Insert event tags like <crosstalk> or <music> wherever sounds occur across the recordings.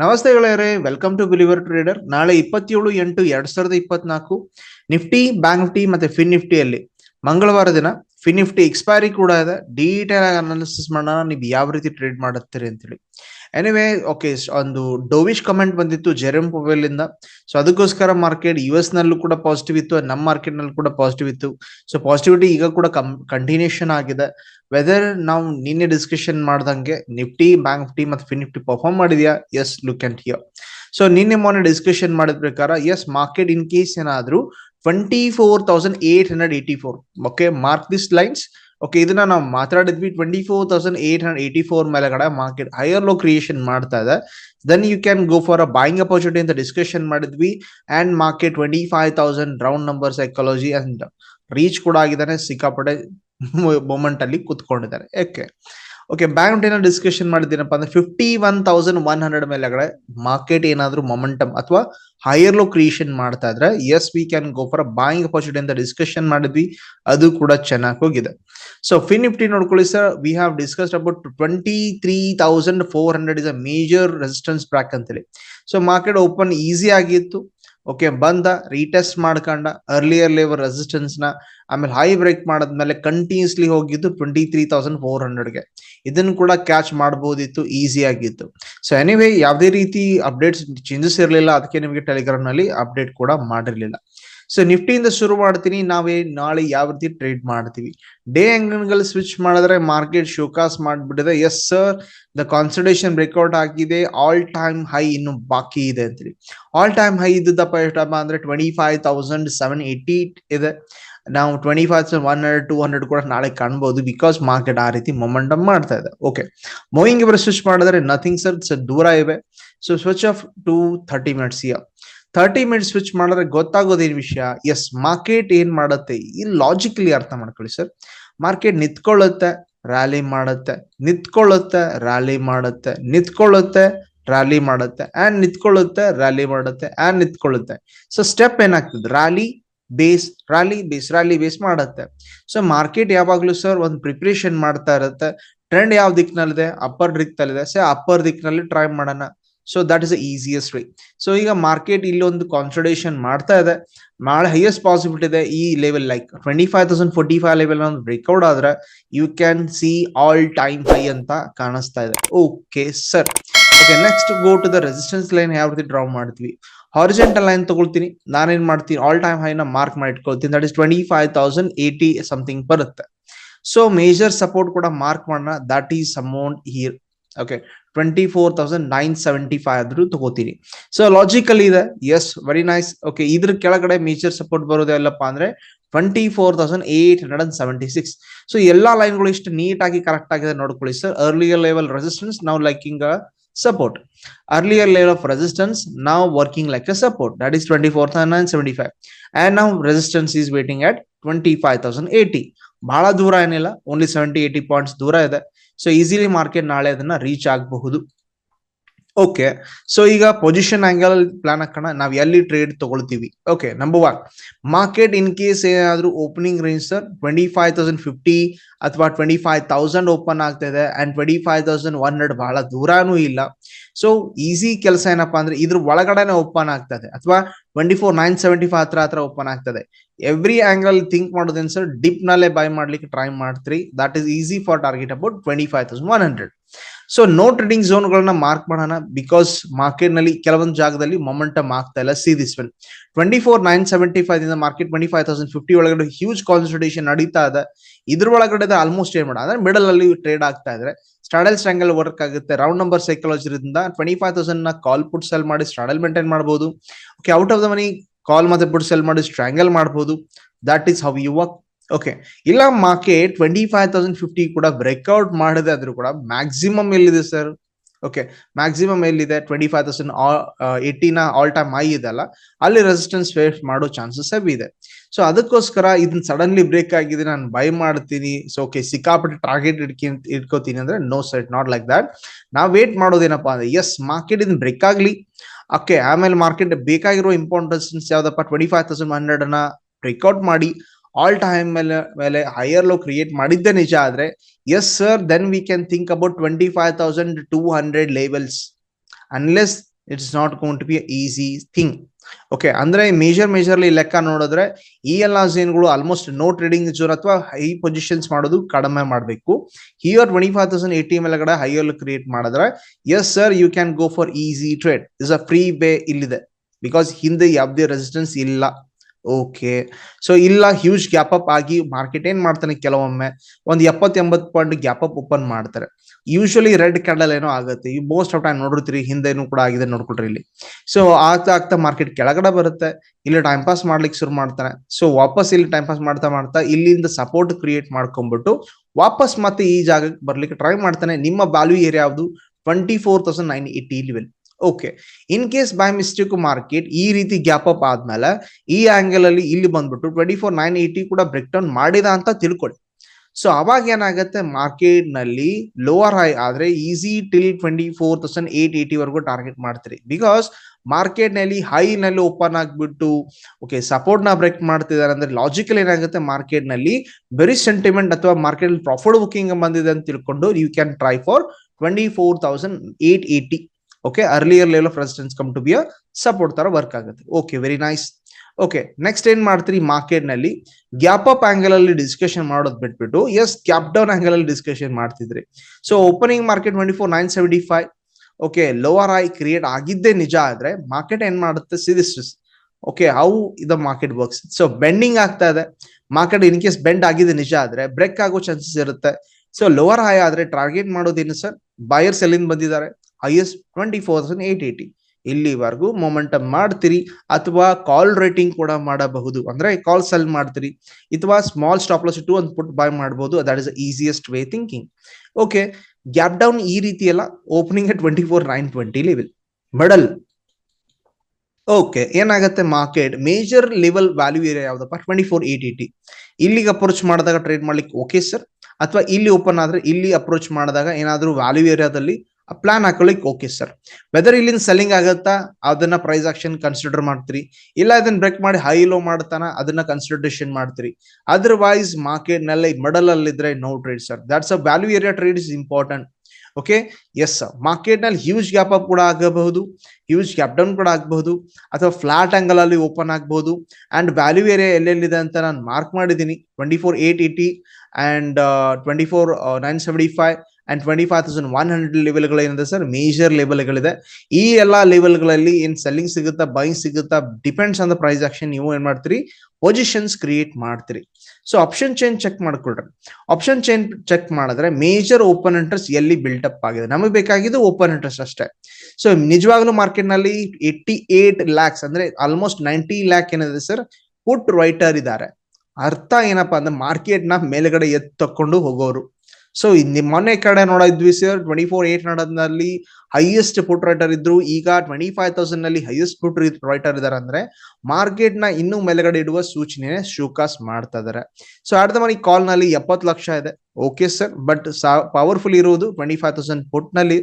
ನಮಸ್ತೆ ಗೆಳೆಯರೇ welcome to believer trader ನಾಳೆ ಇಪ್ಪತ್ತೇಳು ಎಂಟು ಎರಡ್ ಸಾವಿರದ ಇಪ್ಪತ್ನಾಲ್ಕು, ನಿಫ್ಟಿ ಬ್ಯಾಂಕ್ ನಿಫ್ಟಿ ಮತ್ತೆ ಫಿನ್ ನಿಫ್ಟಿಯಲ್ಲಿ. ಮಂಗಳವಾರ ದಿನ ಫಿನ್ ನಿಫ್ಟಿ ಎಕ್ಸ್ಪೈರಿ ಕೂಡ ಇದೆ. ಡೀಟೇಲ್ ಆಗಿ ಅನಾಲಿಸಿಸ್ ಮಾಡೋಣ. ನೀವು ಯಾವ ರೀತಿ ಟ್ರೇಡ್ ಮಾಡುತ್ತೀರಿ ಅಂತೇಳಿ. ಎನಿವೇ ಓಕೆ ಒಂದು ಡೋವಿಶ್ ಕಮೆಂಟ್ ಬಂದಿತ್ತು ಜೆರಮ್ ಪೊವೆಲ್ ಇಂದ. ಸೊ ಅದಕ್ಕೋಸ್ಕರ ಮಾರ್ಕೆಟ್ ಯು ಎಸ್ ನಲ್ಲೂ ಕೂಡ ಪಾಸಿಟಿವ್ ಇತ್ತು, ನಮ್ಮ ಮಾರ್ಕೆಟ್ನಲ್ಲಿ ಕೂಡ ಪಾಸಿಟಿವ್ ಇತ್ತು. ಸೊ ಪಾಸಿಟಿವಿಟಿ ಈಗ ಕೂಡ ಕಂಟಿನ್ಯೂಷನ್ ಆಗಿದೆ. ವೆದರ್ ನಾವು ನಿನ್ನೆ ಡಿಸ್ಕಷನ್ ಮಾಡ್ದಂಗೆ ನಿಫ್ಟಿ ಬ್ಯಾಂಕ್ ನಿಫ್ಟಿ ಮತ್ತೆ ಫಿನಿಫ್ಟಿ ನಿಫ್ಟಿ ಪರ್ಫಾರ್ಮ್ ಮಾಡಿದ್ಯಾ? Yes look and here so ನಿನ್ನೆ ಮೊನ್ನೆ ಡಿಸ್ಕಷನ್ ಮಾಡಿದ ಪ್ರಕಾರ ಎಸ್ ಮಾರ್ಕೆಟ್ ಇನ್ ಕೇಸ್ ಏನಾದ್ರು twenty four thousand eight hundred eighty four okay mark this lines okay ಇದನ್ನ ನಾವು ಮಾತಾಡಿದ್ವಿ twenty four thousand eight hundred eighty four ಮೇಲೆಗಡೆ ಮಾರ್ಕೆಟ್ ಹೈಯರ್ ಲೋ ಕ್ರಿಯೇಷನ್ ಮಾಡ್ತಾ ಇದೆ. Then you can go for a buying opportunity ಅಂತ discussion ಮಾಡಿದ್ವಿ. And market twenty five thousand round number psychology and reach ಕೂಡ ಆಗಿದ್ದಾನೆ, ಸಿಕ್ಕಾಪಟ್ಟೆ <laughs> ಮೊಮೆಂಟ್ ಅಲ್ಲಿ ಕುತ್ಕೊಂಡಿದ್ದಾರೆ. ಯಾಕೆ ಓಕೆ ಬ್ಯಾಂಕ್ ನಿಫ್ಟಿನ ಡಿಸ್ಕಷನ್ ಮಾಡಿದ್ದೀನಪ್ಪ ಅಂದ್ರೆ fifty one thousand one hundred ಮೇಲೆಗಡೆ ಮಾರ್ಕೆಟ್ ಏನಾದ್ರು ಮೊಮೆಂಟಮ್ ಅಥವಾ ಹೈಯರ್ ಲೋ ಕ್ರಿಯೇಷನ್ ಮಾಡ್ತಾ ಇದ್ರೆ yes we can go for buying opportunity ಅಂತ ಡಿಸ್ಕಷನ್ ಮಾಡಿದ್ವಿ, ಅದು ಕೂಡ ಚೆನ್ನಾಗಿ ಹೋಗಿದೆ. ಸೊ ಫಿನ್ ನಿಫ್ಟಿ ನೋಡ್ಕೊಳ್ಳಿ sir we have discussed about twenty three thousand four hundred is a major resistance break ಅಂತೇಳಿ. ಸೊ ಮಾರ್ಕೆಟ್ ಓಪನ್ ಈಸಿ ಆಗಿತ್ತು. ಓಕೆ ಬಂದ ರೀಟೆಸ್ಟ್ ಮಾಡ್ಕೊಂಡ ಅರ್ಲಿಯರ್ ಲೆವಲ್ ರೆಸಿಸ್ಟೆನ್ಸ್ನ, ಆಮೇಲೆ ಹೈ ಬ್ರೇಕ್ ಮಾಡಿದ್ಮೇಲೆ ಕಂಟಿನ್ಯೂಸ್ಲಿ ಹೋಗಿದ್ದು ಟ್ವೆಂಟಿ ತ್ರೀ ತೌಸಂಡ್ ಫೋರ್ ಹಂಡ್ರೆಡ್ಗೆ ಇದನ್ನು ಕೂಡ ಕ್ಯಾಚ್ ಮಾಡ್ಬೋದಿತ್ತು ಈಸಿ ಆಗಿತ್ತು. ಸೊ ಎನಿವೇ ಯಾವುದೇ ರೀತಿ ಅಪ್ಡೇಟ್ಸ್ ಚೇಂಜಸ್ ಇರಲಿಲ್ಲ, ಅದಕ್ಕೆ ನಿಮಗೆ ಟೆಲಿಗ್ರಾಮ್ನಲ್ಲಿ ಅಪ್ಡೇಟ್ ಕೂಡ ಮಾಡಿರ್ಲಿಲ್ಲ. ಸೊ ನಿಫ್ಟಿಯಿಂದ ಶುರು ಮಾಡ್ತೀನಿ. ನಾವೇ ನಾಳೆ ಯಾವ ರೀತಿ ಟ್ರೇಡ್ ಮಾಡ್ತೀವಿ. ಡೇ ಅಂಗನ್ಗಳು ಸ್ವಿಚ್ ಮಾಡಿದ್ರೆ market showcase ಮಾಡಿಬಿಟ್ಟಿದೆ. Yes sir the concentration breakout ಆಗಿದೆ. ಆಲ್ ಟೈಮ್ ಹೈ ಇನ್ನು ಬಾಕಿ ಇದೆ ಅಂತೇಳಿ ಆಲ್ ಟೈಮ್ ಹೈ ಇದ್ದಪ್ಪ ಎಷ್ಟಪ್ಪ ಅಂದ್ರೆ twenty five thousand seven eighty ಇದೆ. ನಾವು twenty five one hundred two hundred ಕೂಡ ನಾಳೆ ಕಾಣ್ಬೋದು ಬಿಕಾಸ್ ಮಾರ್ಕೆಟ್ ಆ ರೀತಿ ಮೊಮೆಂಟಮ್ ಮಾಡ್ತಾ ಇದೆ. ಓಕೆ ಮೂವಿಂಗ್ ಇವರು ಸ್ವಿಚ್ ಮಾಡಿದ್ರೆ ನಥಿಂಗ್ ಸರ್ ದೂರ ಇವೆ. So switch off to thirty minutes here thirty minutes switch ಮಾಡಿದ್ರೆ ಗೊತ್ತಾಗೋದೇನ್ ವಿಷಯ? ಎಸ್ ಮಾರ್ಕೆಟ್ ಏನ್ ಮಾಡುತ್ತೆ? ಈ ಲಾಜಿಕಲಿ ಅರ್ಥ ಮಾಡ್ಕೊಳ್ಳಿ ಸರ್ ಮಾರ್ಕೆಟ್ ನಿಂತ್ಕೊಳ್ಳುತ್ತೆ ರ್ಯಾಲಿ ಮಾಡುತ್ತೆ. ನಿಂತ್ಕೊಳ್ಳುತ್ತೆ ರ್ಯಾಲಿ ಮಾಡುತ್ತೆ. ನಿಂತ್ಕೊಳ್ಳುತ್ತೆ ರ್ಯಾಲಿ ಮಾಡುತ್ತೆ. ಆ್ಯಂಡ್ ನಿಂತ್ಕೊಳ್ಳುತ್ತೆ ರ್ಯಾಲಿ ಮಾಡುತ್ತೆ. ಆ್ಯಂಡ್ ನಿಂತ್ಕೊಳ್ಳುತ್ತೆ. ಸೊ ಸ್ಟೆಪ್ ಏನಾಗ್ತದೆ? Rally base rally base rally base ಮಾಡುತ್ತೆ. ಸೊ ಮಾರ್ಕೆಟ್ ಯಾವಾಗ್ಲೂ ಸರ್ ಒಂದು ಪ್ರಿಪ್ರೇಷನ್ ಮಾಡ್ತಾ ಇರುತ್ತೆ. ಟ್ರೆಂಡ್ ಯಾವ ದಿಕ್ನಲ್ಲಿದೆ? ಅಪ್ಪರ್ ದಿಕ್ನಲ್ಲಿದೆ. ಸೊ ಅಪ್ಪರ್ ದಿಕ್ನಲ್ಲಿ ಟ್ರೈ ಮಾಡೋಣ. So that is easiest way so ಈಗ ಮಾರ್ಕೆಟ್ ಇಲ್ಲೊಂದು ಕಾನ್ಸಲ್ಟೇಷನ್ ಮಾಡ್ತಾ ಇದೆ. ನಾಳೆ ಹೈಯೆಸ್ಟ್ ಪಾಸಿಬಿಲಿಟಿ ಇದೆ ಈ level like twenty five thousand forty five level ಒಂದು ಬ್ರೇಕ್ಔಟ್ ಆದ್ರೆ you can see all time high ಅಂತ ಕಾಣಿಸ್ತಾ ಇದೆ. Okay sir okay next go to the resistance line ಯಾವ ರೀತಿ ಡ್ರಾ ಮಾಡ್ತೀವಿ? ಹಾರಿಜೆಂಟಲ್ ಲೈನ್ ತಗೊಳ್ತೀನಿ. ನಾನೇನ್ ಮಾಡ್ತೀನಿ? ಆಲ್ ಟೈಮ್ ಹೈನ ಮಾರ್ಕ್ ಮಾಡಿ ಇಟ್ಕೊಳ್ತೀನಿ. That is twenty five thousand eighty something ಬರುತ್ತೆ. ಸೊ ಮೇಜರ್ ಸಪೋರ್ಟ್ ಕೂಡ ಮಾರ್ಕ್ ಮಾಡೋಣ. That is amount here okay twenty four thousand nine seventy five ಆದ್ರೂ ತಗೋತೀನಿ. ಸೊ ಲಾಜಿಕಲ್ ಇದೆ. ಎಸ್ ವೆರಿ ನೈಸ್ ಓಕೆ ಇದ್ರ ಕೆಳಗಡೆ ಮೇಜರ್ ಸಪೋರ್ಟ್ ಬರೋದು ಎಲ್ಲಪ್ಪ ಅಂದ್ರೆ twenty four thousand eight hundred and seventy six so ಎಲ್ಲಾ ಲೈನ್ಗಳು ಇಷ್ಟು ನೀಟ್ ಆಗಿ ಕರೆಕ್ಟ್ ಆಗಿದೆ ನೋಡ್ಕೊಳ್ಳಿ ಸರ್ ಅರ್ಲಿಯರ್ ಲೆವೆಲ್ ರೆಸಿಸ್ಟೆನ್ಸ್ ನಾವು liking support. Earlier level of resistance now working like a support. That is 24,975 and now resistance is waiting at 25,080. ಬಹಳ ದೂರ ಏನಿಲ್ಲ ಓನ್ಲಿ ಸೆವೆಂಟಿ ಏಯ್ಟಿ ಪಾಯಿಂಟ್ಸ್ ದೂರ ಇದೆ. ಸೊ ಈಸಿಲಿ ಮಾರ್ಕೆಟ್ ನಾಳೆ ಅದನ್ನ ರೀಚ್ ಆಗಬಹುದು. Okay so ಈಗ ಪೊಸಿಷನ್ ಆಂಗಲ್ ಪ್ಲಾನ್ ಹಾಕೋಣ. ನಾವ್ ಎಲ್ಲಿ ಟ್ರೇಡ್ ತಗೊಳ್ತೀವಿ. Okay number one market in case ಏನಾದ್ರು opening range sir twenty five thousand fifty ಅಥವಾ ಟ್ವೆಂಟಿ ಫೈವ್ ತೌಸಂಡ್ ಓಪನ್ ಆಗ್ತಾ ಇದೆ and twenty five thousand one hundred ಬಹಳ ದೂರನೂ ಇಲ್ಲ. ಸೊ ಈಸಿ ಕೆಲಸ ಏನಪ್ಪಾ ಅಂದ್ರೆ ಇದ್ರ ಒಳಗಡೆನೆ ಓಪನ್ ಆಗ್ತದೆ ಅಥವಾ twenty four nine seventy five ಹತ್ರ ಹತ್ರ ಓಪನ್ ಆಗ್ತದೆ ಎವ್ರಿ ಆಂಗಲ್ ಥಿಂಕ್ ಮಾಡೋದೇನು ಸರ್ ಡಿಪ್ ನಲ್ಲೇ ಬೈ ಮಾಡ್ಲಿಕ್ಕೆ ಟ್ರೈ ಮಾಡ್ತೀರಿ. That is easy for target about twenty five thousand one hundred so no trading zone ಗಳನ್ನ ಮಾರ್ಕ್ ಮಾಡೋಣ ಬಿಕಾಸ್ ಮಾರ್ಕೆಟ್ನಲ್ಲಿ ಕೆಲವೊಂದು ಜಾಗದಲ್ಲಿ ಮೊಮೆಂಟಮ್ ಆಗ್ತಾ ಇಲ್ಲ. See this well twenty four nine seventy five ಇಂದ market twenty five thousand fifty ಒಳಗಡೆ huge concentration ನಡೀತಾ ಇದೆ. ಇದ್ರ ಒಳಗಡೆ ಆಲ್ಮೋಸ್ಟ್ ಏನ್ ಮಾಡ ಅಂದ್ರೆ ಮಿಡಲ್ ಅಲ್ಲಿ ಟ್ರೇಡ್ ಆಗ್ತಾ ಇದ್ರೆ ಸ್ಟಾಡಲ್ ಸ್ಟ್ರಾಂಗಲ್ ವರ್ಕ್ ಆಗುತ್ತೆ. Round number psychology twenty five ತೌಸಂಡ್ನ call put sell ಮಾಡಿ ಸ್ಟಾಡಲ್ ಮೇಂಟೈನ್ ಮಾಡಬಹುದು okay out of the money call ಮತ್ತೆ ಪುಟ್ ಸೆಲ್ ಮಾಡಿ ಸ್ಟ್ರಾಂಗಲ್ ಮಾಡಬಹುದು that is how you work okay ಇಲ್ಲ market twenty five thousand fifty ಕೂಡ breakout ಮಾಡದೆ ಆದ್ರೂ ಕೂಡ ಮ್ಯಾಕ್ಸಿಮಮ್ ಎಲ್ಲಿದೆ ಸರ್ ಓಕೆ ಮ್ಯಾಕ್ಸಿಮಮ್ ಎಲ್ಲಿದೆ? ಟ್ವೆಂಟಿ ಫೈವ್ ತೌಸಂಡ್ ಏಯ್ಟಿನ ಆಲ್ ಟೈಮ್ ಐ ಇದೆಲ್ಲ ಅಲ್ಲಿ. ರೆಸಿಸ್ಟೆನ್ಸ್ ಫೇಸ್ ಮಾಡೋ ಚಾನ್ಸಸ್ ಇದೆ. ಸೊ ಅದಕ್ಕೋಸ್ಕರ ಇದನ್ನ ಸಡನ್ಲಿ ಬ್ರೇಕ್ ಆಗಿದೆ, ನಾನು ಬೈ ಮಾಡ್ತೀನಿ. ಸೊ ಓಕೆ ಸಿಕ್ಕಾಪಟ್ಟೆ ಟಾರ್ಗೆಟ್ ಇಟ್ಕಿ, ಇಟ್ಕೋತೀನಿ ಅಂದ್ರೆ no set not like that ನಾವು ವೇಟ್ ಮಾಡೋದೇನಪ್ಪ ಅಂದ್ರೆ ಎಸ್ ಮಾರ್ಕೆಟ್ ಇದನ್ನ ಬ್ರೇಕ್ ಆಗ್ಲಿ. ಓಕೆ ಆಮೇಲೆ ಮಾರ್ಕೆಟ್ ಬೇಕಾಗಿರೋ ಇಂಪಾರ್ಟೆನ್ಸ್ ಯಾವ್ದಪ್ಪ? ಟ್ವೆಂಟಿ ಫೈವ್ ತೌಸಂಡ್ ಹಂಡ್ರೆಡ್ ಅನ್ನ ಬ್ರೇಕ್ಔಟ್ ಮಾಡಿ. ಆಲ್ ಟೈಮ್ ಮೇಲೆ ಮೇಲೆ ಹೈಯರ್ ಲೋ ಕ್ರಿಯೇಟ್ ಮಾಡಿದ್ದೆ ನಿಜ ಆದ್ರೆ yes sir then we can think about twenty five thousand two hundred levels unless it's not gone to be easy thing okay ಅಂದ್ರೆ major majorly ಲೆಕ್ಕ ನೋಡಿದ್ರೆ, ಈ ಎಲ್ಲ ಗಳು ಆಲ್ಮೋಸ್ಟ್ ನೋ ಟ್ರೇಡಿಂಗ್ ಜೋರ್ ಅಥವಾ ಹೈ ಪೊಸಿಷನ್ಸ್ ಮಾಡೋದು ಕಡಿಮೆ ಮಾಡಬೇಕು. Here twenty five thousand eighty ಮೇಲೆಗಡೆ ಹೈಯರ್ ಕ್ರಿಯೇಟ್ ಮಾಡಿದ್ರೆ yes sir you can go for easy trade is a free way ಇಲ್ಲಿದೆ. ಬಿಕಾಸ್ ಹಿಂದೆ ಯಾವುದೇ ರೆಸಿಸ್ಟೆನ್ಸ್ ಇಲ್ಲ. ಓಕೆ ಸೊ ಇಲ್ಲ ಹ್ಯೂಜ್ ಗ್ಯಾಪ್ ಅಪ್ ಆಗಿ ಮಾರ್ಕೆಟ್ ಏನ್ ಮಾಡ್ತಾನೆ ಕೆಲವೊಮ್ಮೆ? ಒಂದ್ ಎಪ್ಪತ್ ಎಂಬತ್ ಪಾಯಿಂಟ್ ಗ್ಯಾಪ್ ಅಪ್ ಓಪನ್ ಮಾಡ್ತಾರೆ. ಯೂಶಲಿ ರೆಡ್ ಕ್ಯಾಂಡಲ್ ಏನೋ ಆಗುತ್ತೆ. ಈ ಮೋಸ್ಟ್ ಆಫ್ ಟೈಮ್ ನೋಡಿರ್ತೀರಿ ಹಿಂದೆನೂ ಕೂಡ ಆಗಿದೆ ನೋಡ್ಕೊಳ್ರಿ ಇಲ್ಲಿ. ಸೊ ಆಗ್ತಾ ಆಗ್ತಾ ಮಾರ್ಕೆಟ್ ಕೆಳಗಡೆ ಬರುತ್ತೆ. ಇಲ್ಲಿ ಟೈಮ್ ಪಾಸ್ ಮಾಡ್ಲಿಕ್ಕೆ ಶುರು ಮಾಡ್ತಾನೆ. ಸೊ ವಾಪಸ್ ಇಲ್ಲಿ ಟೈಮ್ ಪಾಸ್ ಮಾಡ್ತಾ ಮಾಡ್ತಾ ಇಲ್ಲಿಂದ ಸಪೋರ್ಟ್ ಕ್ರಿಯೇಟ್ ಮಾಡ್ಕೊಂಡ್ಬಿಟ್ಟು ವಾಪಸ್ ಮತ್ತೆ ಈ ಜಾಗಕ್ಕೆ ಬರ್ಲಿಕ್ಕೆ ಟ್ರೈ ಮಾಡ್ತಾನೆ. ನಿಮ್ಮ ವ್ಯಾಲ್ಯೂ ಏರಿಯಾ ಯಾವುದು? Twenty four thousand nine eighty level okay in case by mistake market ಈ ರೀತಿ ಗ್ಯಾಪ್ ಅಪ್ ಆದ್ಮೇಲೆ ಈ ಆಂಗಲ್ ಅಲ್ಲಿ ಇಲ್ಲಿ ಬಂದ್ಬಿಟ್ಟು ಟ್ವೆಂಟಿ ಫೋರ್ ನೈನ್ ಏಯ್ಟಿ ಕೂಡ ಬ್ರೇಕ್ ಡೌನ್ ಮಾಡಿದ ಅಂತ ತಿಳ್ಕೊಳ್ಳಿ. ಸೊ ಅವಾಗ ಏನಾಗುತ್ತೆ? ಮಾರ್ಕೆಟ್ನಲ್ಲಿ ಲೋವರ್ ಹೈ ಆದ್ರೆ easy till twenty four thousand eight eighty ವರೆಗೂ ಟಾರ್ಗೆಟ್ ಮಾಡ್ತೀರಿ. ಬಿಕಾಸ್ ಮಾರ್ಕೆಟ್ನಲ್ಲಿ ಹೈ ನಲ್ಲಿ ಓಪನ್ ಆಗ್ಬಿಟ್ಟು ಓಕೆ ಸಪೋರ್ಟ್ನ ಬ್ರೇಕ್ ಮಾಡ್ತಿದ್ದಾರೆ ಅಂದ್ರೆ ಲಾಜಿಕಲ್ ಏನಾಗುತ್ತೆ? ಮಾರ್ಕೆಟ್ನಲ್ಲಿ ಬೆರಿ ಸೆಂಟಿಮೆಂಟ್ ಅಥವಾ ಮಾರ್ಕೆಟ್ ಪ್ರಾಫಿಟ್ ಬುಕಿಂಗ್ ಬಂದಿದೆ ಅಂತ ತಿಳ್ಕೊಂಡು you can try for twenty four thousand eight eighty okay earlier level of resistance come to be a support ತರ ವರ್ಕ್ ಆಗುತ್ತೆ. Okay very nice okay next ಏನ್ ಮಾಡ್ತೀರಿ? ಮಾರ್ಕೆಟ್ನಲ್ಲಿ ಗ್ಯಾಪ್ ಅಪ್ ಆಂಗಲ್ ಅಲ್ಲಿ discussion ಮಾಡೋದ್ ಬಿಟ್ಬಿಟ್ಟು ಎಸ್ ಗ್ಯಾಪ್ ಡೌನ್ ಆಂಗಲ್ ಅಲ್ಲಿ discussion ಮಾಡ್ತಿದ್ರಿ. So opening market twenty four nine seventy five okay lower high create ಆಗಿದ್ದೇ ನಿಜ ಆದ್ರೆ ಮಾರ್ಕೆಟ್ ಏನ್ ಮಾಡುತ್ತೆ? ಸಿದಿಸ್ ಓಕೆ ಹೌ ಇದ ಮಾರ್ಕೆಟ್ ವರ್ಕ್ಸ್ ಸೊ ಬೆಂಡಿಂಗ್ ಆಗ್ತಾ ಇದೆ. ಮಾರ್ಕೆಟ್ ಇನ್ ಕೇಸ್ ಬೆಂಡ್ ಆಗಿದೆ ನಿಜ ಆದ್ರೆ ಬ್ರೇಕ್ ಆಗೋ ಚಾನ್ಸಸ್ ಇರುತ್ತೆ. ಸೊ ಲೋವರ್ ಹೈ ಆದ್ರೆ ಟಾರ್ಗೆಟ್ ಮಾಡೋದೇನು ಸರ್ ಬಾಯರ್ಸ್ ಎಲ್ಲಿಂದ ಬಂದಿದ್ದಾರೆ? Highest twenty four thousand eight eighty ಇಲ್ಲಿವರೆಗೂ ಮೊಮೆಂಟಮ್ ಮಾಡ್ತೀರಿ ಅಥವಾ ಕಾಲ್ ರೇಟಿಂಗ್ ಕೂಡ ಮಾಡಬಹುದು. ಅಂದ್ರೆ ಕಾಲ್ ಸೆಲ್ ಮಾಡ್ತೀರಿ ಅಥವಾ ಸ್ಮಾಲ್ ಸ್ಟಾಪ್ ಲಾಸ್ ಇಟ್ಟು ಒಂದು ಪುಟ್ ಬೈ ಮಾಡಬಹುದು that is easiest way thinking okay gap down ಈ ರೀತಿ ಎಲ್ಲ opening twenty four nine twenty level middle okay ಏನಾಗುತ್ತೆ market major level value area ಯಾವ್ದಪ್ಪ? ಟ್ವೆಂಟಿ ಫೋರ್ ಏಟ್ ಏಟಿ ಇಲ್ಲಿಗೆ ಅಪ್ರೋಚ್ ಮಾಡಿದಾಗ ಟ್ರೇಡ್ ಮಾಡ್ಲಿಕ್ಕೆ ಓಕೆ ಸರ್ ಅಥವಾ ಇಲ್ಲಿ ಓಪನ್ ಆದ್ರೆ ಇಲ್ಲಿ ಅಪ್ರೋಚ್ ಮಾಡಿದಾಗ ಏನಾದರೂ ವ್ಯಾಲ್ಯೂ ಏರಿಯಾದಲ್ಲಿ ಪ್ಲಾನ್ ಹಾಕೊಳ್ಳಿಕ್ ಓಕೆ ಸರ್ ವೆದರ್ ಇಲ್ಲಿಂದ ಸೆಲ್ಲಿಂಗ್ ಆಗುತ್ತಾ, ಅದನ್ನ ಪ್ರೈಸ್ ಆಕ್ಷನ್ ಕನ್ಸಿಡರ್ ಮಾಡ್ತೀರಿ. ಇಲ್ಲ ಅದನ್ನ ಬ್ರೇಕ್ ಮಾಡಿ ಹೈ ಲೋ ಮಾಡ್ತಾನ, ಅದನ್ನ ಕನ್ಸಿಡರೇಷನ್ ಮಾಡ್ತೀರಿ. ಅದರ್ವೈಸ್ ಮಾರ್ಕೆಟ್ನಲ್ಲಿ ಮಿಡಲ್ ಅಲ್ಲಿ no trade sir that's a value area trade is important okay yes sir ಮಾರ್ಕೆಟ್ನಲ್ಲಿ ಹ್ಯೂಜ್ ಗ್ಯಾಪ್ ಅಪ್ ಕೂಡ ಆಗಬಹುದು ಹ್ಯೂಜ್ ಗ್ಯಾಪ್ ಡೌನ್ ಕೂಡ ಆಗಬಹುದು, ಅಥವಾ ಫ್ಲಾಟ್ ಆಂಗಲ್ ಅಲ್ಲಿ ಓಪನ್ ಆಗಬಹುದು. ಅಂಡ್ ವ್ಯಾಲ್ಯೂ ಏರಿಯಾ ಎಲ್ಲೆಲ್ಲಿದೆ ಅಂತ ನಾನು ಮಾರ್ಕ್ ಮಾಡಿದ್ದೀನಿ. Twenty four eight eighty and twenty four nine seventy five and twenty five thousand one hundred ಲೆವೆಲ್ಗಳು ಏನಿದೆ ಸರ್ ಮೇಜರ್ ಲೆವೆಲ್ಗಳಿದೆ ಈ ಎಲ್ಲ ಲೆವೆಲ್ಗಳಲ್ಲಿ ಏನ್ ಸೆಲ್ಲಿಂಗ್ ಸಿಗುತ್ತಾ ಬೈಂಗ್ ಸಿಗುತ್ತಾ depends on the price action ನೀವು ಏನ್ ಮಾಡ್ತೀರಿ? ಪೊಸಿಷನ್ಸ್ ಕ್ರಿಯೇಟ್ ಮಾಡ್ತೀರಿ. ಸೊ ಆಪ್ಷನ್ ಚೇಂಜ್ ಚೆಕ್ ಮಾಡ್ಕೊಳ್ರಿ. ಆಪ್ಷನ್ ಚೇಂಜ್ ಚೆಕ್ ಮಾಡಿದ್ರೆ ಮೇಜರ್ ಓಪನ್ ಇಂಟ್ರೆಸ್ಟ್ ಎಲ್ಲಿ ಬಿಲ್ಟ್ ಅಪ್ ಆಗಿದೆ. ನಮಗೆ ಬೇಕಾಗಿದ್ದು ಓಪನ್ ಇಂಟ್ರೆಸ್ಟ್ ಅಷ್ಟೇ. ಸೊ ನಿಜವಾಗ್ಲೂ ಮಾರ್ಕೆಟ್ನಲ್ಲಿ ಏಟಿ ಏಟ್ ಲ್ಯಾಕ್ಸ್ ಅಂದ್ರೆ ಆಲ್ಮೋಸ್ಟ್ ನೈಂಟಿ ಲ್ಯಾಕ್ ಏನಿದೆ ಸರ್ ಪುಟ್ ರೈಟರ್ ಇದ್ದಾರೆ. ಅರ್ಥ ಏನಪ್ಪಾ ಅಂದ್ರೆ ಮಾರ್ಕೆಟ್ನ ಮೇಲ್ಗಡೆ ಎತ್ತಕೊಂಡು ಹೋಗೋರು. ಸೊ ಮೊನ್ನೆ ಕಡೆ ನೋಡಿದ್ವಿ ಸರ್ ಟ್ವೆಂಟಿ ಫೋರ್ ಏಟ್ನಲ್ಲಿ ಹೈಯೆಸ್ಟ್ ಫುಟ್ ರೈಟರ್ ಇದ್ರು. ಈಗ ಟ್ವೆಂಟಿ ಫೈವ್ ತೌಸಂಡ್ನಲ್ಲಿ ಹೈಯೆಸ್ಟ್ ಫುಟ್ ರೈಟರ್ ಇದಾರೆ ಅಂದ್ರೆ ಮಾರ್ಕೆಟ್ನ ಇನ್ನೂ ಮೇಲೆಗಡೆ ಇಡುವ ಸೂಚನೆ ಶೋಕಾಸ್ ಮಾಡ್ತಾ ಇದಾರೆ. ಸೊ ಅರ್ಧ ಮನಿ ಕಾಲ್ನಲ್ಲಿ ಎಪ್ಪತ್ತು ಲಕ್ಷ ಇದೆ. ಓಕೆ ಸರ್ ಬಟ್ ಪವರ್ಫುಲ್ ಇರುವುದು ಟ್ವೆಂಟಿ ಫೈವ್ ತೌಸಂಡ್ ಪುಟ್ನಲ್ಲಿ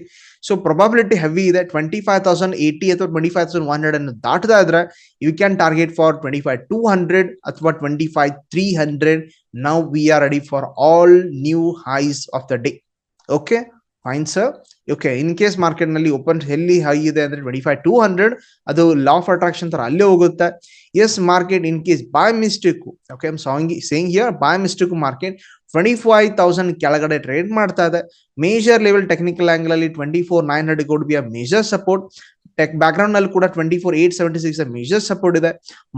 ಸೊ ಪ್ರೊಬಾಬಿಲಿಟಿ ಹೆವಿ ಇದೆ. ಟ್ವೆಂಟಿ ಫೈವ್ ತೌಸಂಡ್ ಏಟಿ ಅಥವಾ twenty five thousand one hundred ಅನ್ನು ದಾಟದ ಇದ್ರೆ you can target for twenty five two hundred ಅಥವಾ twenty five three hundred now we are ready for all new highs of the day okay fine sir okay in case ಮಾರ್ಕೆಟ್ನಲ್ಲಿ open ಎಲ್ಲಿ high ಇದೆ ಅಂದ್ರೆ twenty five two hundred ಅದು law of attraction ತರ ಅಲ್ಲೇ ಹೋಗುತ್ತೆ. Yes market in case by mistake okay song ಸೇಂಗ್ here by mistake market twenty five thousand ಕೆಳಗಡೆ trade ಮಾಡ್ತಾ ಇದೆ. ಮೇಜರ್ ಲೆವೆಲ್ ಟೆಕ್ನಿಕಲ್ ಆಂಗಲ್ ಅಲ್ಲಿ twenty four nine hundred could be a major support tech back ಗ್ರೌಂಡ್ನಲ್ಲಿ ಕೂಡ twenty four eight seventy six major support ಇದೆ.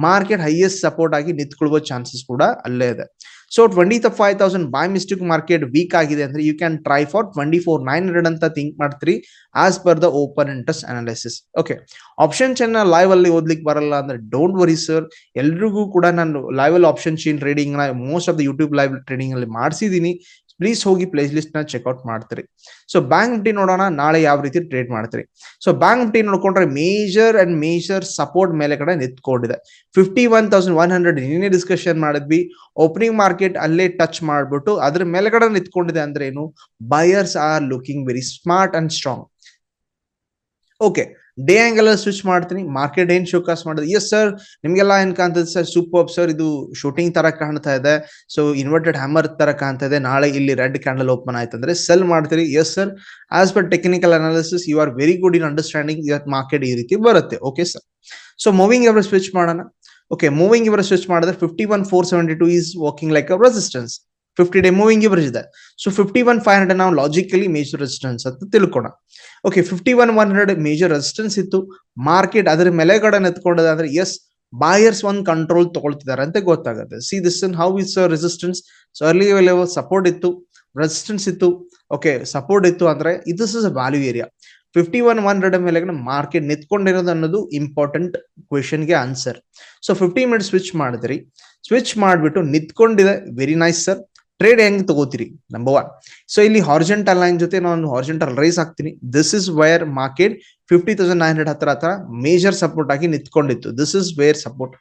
Market highest support ಆಗಿ ನಿಂತ್ಕೊಳ್ಳುವ chances ಕೂಡ ಅಲ್ಲೇ ಇದೆ. So twenty five thousand by mistake market weak ಆಗಿದೆ ಅಂದ್ರೆ you can try for twenty four nine hundred ಅಂತ ಥಿಂಕ್ ಮಾಡ್ತೀರಿ as per the open interest analysis okay option chain live ಅಲ್ಲಿ ಓದ್ಲಿಕ್ಕೆ ಬರಲ್ಲ ಅಂದ್ರೆ ಡೋಂಟ್ ವರಿ ಸರ್ ಎಲ್ರಿಗೂ ಕೂಡ ನಾನು ಲೈವ್ ಅಲ್ಲಿ option chain ಟ್ರೇಡಿಂಗ್ನ most of the YouTube live trading ಅಲ್ಲಿ ಮಾಡಿಸಿದೀನಿ. ಪ್ಲೀಸ್ ಹೋಗಿ ಪ್ಲೇಸ್ ಲಿಸ್ಟ್ನ ಚೆಕ್ಔಟ್ ಮಾಡ್ತೀರಿ. ಸೊ ಬ್ಯಾಂಕ್ ನಿಫ್ಟಿ ನೋಡೋಣ, ನಾಳೆ ಯಾವ ರೀತಿ ಟ್ರೇಡ್ ಮಾಡ್ತೀರಿ. ಸೊ ಬ್ಯಾಂಕ್ ನಿಫ್ಟಿ ನೋಡ್ಕೊಂಡ್ರೆ ಮೇಜರ್ ಅಂಡ್ ಮೇಜರ್ ಸಪೋರ್ಟ್ ಮೇಲೆ ಕಡೆ ನಿಂತ್ಕೊಂಡಿದೆ. Fifty one thousand one hundred ನಿನ್ನೆ ಡಿಸ್ಕಷನ್ ಮಾಡಿದ್ವಿ. ಓಪನಿಂಗ್ ಮಾರ್ಕೆಟ್ ಅಲ್ಲೇ ಟಚ್ ಮಾಡ್ಬಿಟ್ಟು ಅದ್ರ ಮೇಲ್ಗಡೆ ನಿಂತ್ಕೊಂಡಿದೆ ಅಂದ್ರೆ ಏನು? Buyers are looking very smart and strong okay day angle switch ಮಾಡ್ತೀನಿ. ಮಾರ್ಕೆಟ್ ಏನ್ ಶೋಕಾಸ್ ಮಾಡಿದೆ. ಎಸ್ ಸರ್ ನಿಮ್ಗೆಲ್ಲ ಏನ್ ಕಾಣ್ತದೆ ಸರ್ ಸೂಪರ್ ಸರ್ ಇದು ಶೂಟಿಂಗ್ ತರ ಕಾಣ್ತಾ ಇದೆ. ಸೊ ಇನ್ವರ್ಟೆಡ್ ಹ್ಯಾಮರ್ ತರ ಕಾಣ್ತಾ ಇದೆ. ನಾಳೆ ಇಲ್ಲಿ ರೆಡ್ ಕ್ಯಾಂಡಲ್ ಓಪನ್ ಆಯ್ತು ಅಂದ್ರೆ ಸೆಲ್ ಮಾಡ್ತೀರಿ. Yes sir as per technical analysis you are very good in understanding ಇವತ್ತು ಮಾರ್ಕೆಟ್ ಈ ರೀತಿ ಬರುತ್ತೆ. Okay sir so moving average switch ಮಾಡೋಣ. ಓಕೆ ಮೂವಿಂಗ್ ಇವರ ಸ್ವಿಚ್ ಮಾಡಿದ್ರೆ fifty one four seventy two is working like a resistance fifty day moving ಬರೆದಿದೆ ಇದೆ so fifty one five hundred ನಾವು ಲಾಜಿಕಲಿ ಮೇಜರ್ ರೆಸಿಸ್ಟೆನ್ಸ್ ಅಂತ ತಿಳ್ಕೋಣ. Okay fifty one one hundred major resistance ಇತ್ತು. Market ಅದರ ಮೇಲೆಗಡೆ ನೆತ್ಕೊಂಡದ ಅಂದ್ರೆ ಎಸ್ ಬಾಯರ್ಸ್ ಒಂದು control ತಗೊಳ್ತಿದ್ದಾರೆ ಅಂತ ಗೊತ್ತಾಗುತ್ತೆ. See this in how is resistance so early support ಇತ್ತು. ರೆಸಿಸ್ಟೆನ್ಸ್ ಇತ್ತು. ಓಕೆ ಸಪೋರ್ಟ್ ಇತ್ತು ಅಂದ್ರೆ this is a value area fifty one one hundred ಮೇಲೆ ಮಾರ್ಕೆಟ್ ನಿಂತ್ಕೊಂಡಿರೋದು ಅನ್ನೋದು important ಕ್ವೆಶನ್ಗೆ answer so fifty minute switch ಮಾಡಿದ್ರಿ. ಸ್ವಿಚ್ ಮಾಡಿಬಿಟ್ಟು ನಿಂತ್ಕೊಂಡಿದೆ. ವೆರಿ ನೈಸ್ ಸರ್ ಟ್ರೇಡ್ ಹೆಂಗ್ ತಗೋತೀರಿ? ನಂಬರ್ ಒನ್ ಸೊ ಇಲ್ಲಿ ಹಾರ್ಜೆಂಟಲ್ ಲೈನ್ ಜೊತೆ ನಾನು ಹಾರ್ಜೆಂಟಲ್ ರೈಸ್ ಹಾಕ್ತೀನಿ. This is where market fifty thousand nine hundred ಹತ್ರ ಹತ್ರ ಮೇಜರ್ ಸಪೋರ್ಟ್ ಆಗಿ ನಿಂತ್ಕೊಂಡಿತ್ತು. This is where support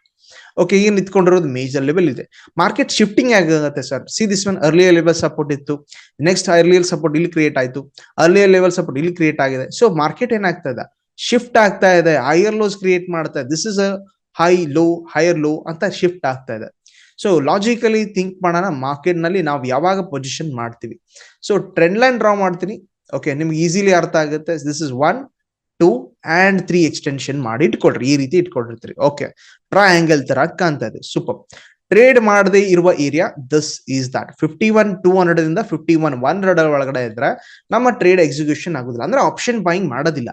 okay ಈಗ ನಿಂತ್ಕೊಂಡಿರೋದು ಮೇಜರ್ ಲೆವೆಲ್ ಇದೆ. ಮಾರ್ಕೆಟ್ ಶಿಫ್ಟಿಂಗ್ ಆಗುತ್ತೆ sir see this one earlier level support ಇತ್ತು. ನೆಕ್ಸ್ಟ್ ಅರ್ಲಿಯರ್ ಸಪೋರ್ಟ್ ಇಲ್ಲಿ ಕ್ರಿಯೇಟ್ ಆಯಿತು. ಅರ್ಲಿಯರ್ ಲೆವೆಲ್ ಸಪೋರ್ಟ್ ಇಲ್ಲಿ ಕ್ರಿಯೇಟ್ ಆಗಿದೆ. ಸೊ ಮಾರ್ಕೆಟ್ ಏನಾಗ್ತಾ ಇದೆ? ಶಿಫ್ಟ್ ಆಗ್ತಾ ಇದೆ. ಹೈಯರ್ ಲೋಸ್ ಕ್ರಿಯೇಟ್ ಮಾಡ್ತಾ ಇದೆ. This is a high low higher low ಅಂತ ಶಿಫ್ಟ್ ಆಗ್ತಾ ಇದೆ. ಸೊ ಲಾಜಿಕಲಿ ಥಿಂಕ್ ಮಾಡೋಣ ಮಾರ್ಕೆಟ್ನಲ್ಲಿ ನಾವು ಯಾವಾಗ ಪೊಸಿಷನ್ ಮಾಡ್ತೀವಿ. ಸೊ ಟ್ರೆಂಡ್ ಲೈನ್ ಡ್ರಾ ಮಾಡ್ತೀನಿ. ಓಕೆ ನಿಮ್ಗೆ ಈಸಿಲಿ ಅರ್ಥ ಆಗುತ್ತೆ. This is one two and three extension ಮಾಡಿ ಇಟ್ಕೊಳ್ರಿ. ಈ ರೀತಿ ಇಟ್ಕೊಂಡಿರ್ತೀರಿ. ಓಕೆ ಟ್ರಯಾಂಗಲ್ ತರ ಕಾಣ್ತಾ ಇದೆ. ಸೂಪರ್ ಟ್ರೇಡ್ ಮಾಡದೆ ಇರುವ area this is that fifty one two hundred ಇಂದ ಫಿಫ್ಟಿ ಒನ್ ಒನ್ ಹಂಡ್ರೆಡ್ ಒಳಗಡೆ ಇದ್ರೆ ನಮ್ಮ ಟ್ರೇಡ್ ಎಕ್ಸಿಕ್ಯೂಷನ್ ಆಗುದಿಲ್ಲ. ಅಂದ್ರೆ ಆಪ್ಷನ್ ಬೈಯಿಂಗ್ ಮಾಡೋದಿಲ್ಲ.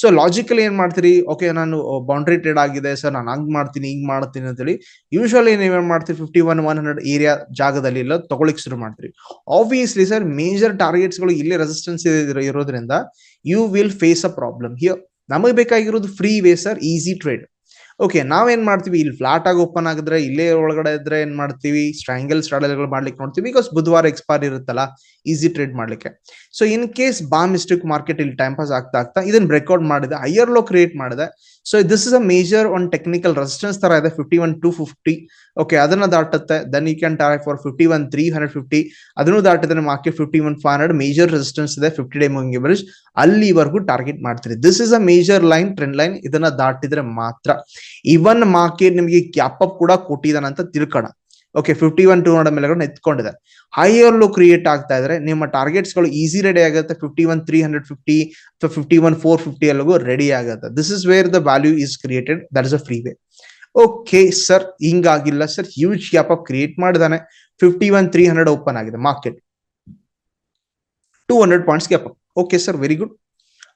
ಸೊ ಲಾಜಿಕಲಿ ಏನ್ ಮಾಡ್ತೀರಿ? ಓಕೆ ನಾನು ಬೌಂಡ್ರಿ ಟ್ರೇಡ್ ಆಗಿದೆ ಸರ್ ನಾನು ಹಂಗ್ ಮಾಡ್ತೀನಿ, ಹಿಂಗ್ ಮಾಡ್ತೀನಿ ಅಂತೇಳಿ ಯೂಶಲಿ ನೀವೇನ್ ಮಾಡ್ತೀರಿ? Fifty one one hundred area ಜಾಗದಲ್ಲಿ ಎಲ್ಲ ತಗೊಳಿಕ್ ಶುರು ಮಾಡ್ತೀರಿ. ಆಬ್ವಿಯಸ್ಲಿ ಸರ್ ಮೇಜರ್ ಟಾರ್ಗೆಟ್ಸ್ಗಳು ಇಲ್ಲಿ ರೆಸಿಸ್ಟೆನ್ಸ್ ಇರೋದ್ರಿಂದ you will face a problem here ನಮಗೆ ಬೇಕಾಗಿರೋದು free way sir easy trade okay ನಾವೇನ್ ಮಾಡ್ತೀವಿ? ಇಲ್ಲಿ ಫ್ಲಾಟ್ ಆಗಿ ಓಪನ್ ಆಗಿದ್ರೆ, ಇಲ್ಲೇ ಒಳಗಡೆ ಇದ್ರೆ ಏನ್ ಮಾಡ್ತೀವಿ? ಸ್ಟ್ರಾಂಗಲ್ ಸ್ಟ್ರಾಡಲ್ಗಳು ಮಾಡ್ಲಿಕ್ಕೆ ನೋಡ್ತೀವಿ. ಬಿಕಾಸ್ ಬುಧವಾರ ಎಕ್ಸ್ಪೈರ್ ಇರುತ್ತಲ್ಲ ಈಸಿ ಟ್ರೇಡ್ ಮಾಡ್ಲಿಕ್ಕೆ. So in case by mistake market ಇಲ್ಲಿ ಟೈಮ್ ಪಾಸ್ ಆಗ್ತಾ ಆಗ್ತಾ, ಇದನ್ನ ಬ್ರೇಕ್ಔಟ್ ಮಾಡಿದೆ ಹೈಯರ್ ಲೋ ಕ್ರಿಯೇಟ್ ಮಾಡಿದೆ. So this is a major one technical resistance ತರ ಇದೆ. Fifty one two fifty okay ಅದನ್ನ ದಾಟುತ್ತೆ. Then you can target for fifty one three hundred fifty ಅದನ್ನು ದಾಟಿದ್ರೆ market fifty one five hundred major resistance ಇದೆ. Fifty day moving average ಅಲ್ಲಿವರೆಗೂ target ಮಾಡ್ತೀರಿ. This is a major line trend line ಇದನ್ನ ದಾಟಿದ್ರೆ ಮಾತ್ರ. Even market ನಿಮಗೆ gap up ಕೂಡ ಕೊಟ್ಟಿದಾನಂತ ತಿಳ್ಕೋಣ. Okay fifty one two hundred ಮೇಲೆ ಎತ್ಕೊಂಡಿದೆ ಹೈಯರ್ ಲೋ ಕ್ರಿಯೇಟ್ ಆಗ್ತಾ ಇದ್ರೆ ನಿಮ್ಮ ಟಾರ್ಗೆಟ್ಸ್ಗಳು ಈಸಿ ರೆಡಿ ಆಗುತ್ತೆ. Fifty one three hundred fifty ಅಥವಾ ಫಿಫ್ಟಿ ಒನ್ ಫೋರ್ ಫಿಫ್ಟಿ ಅಲ್ಲಿಗೂ ರೆಡಿ ಆಗುತ್ತೆ. This is where the value is created that is a free way okay sir ಹಿಂಗಾಗಿಲ್ಲ sir huge gap up create ಮಾಡಿದಾನೆ. Fifty one three hundred open ಆಗಿದೆ. Market two hundred points gap up okay sir very good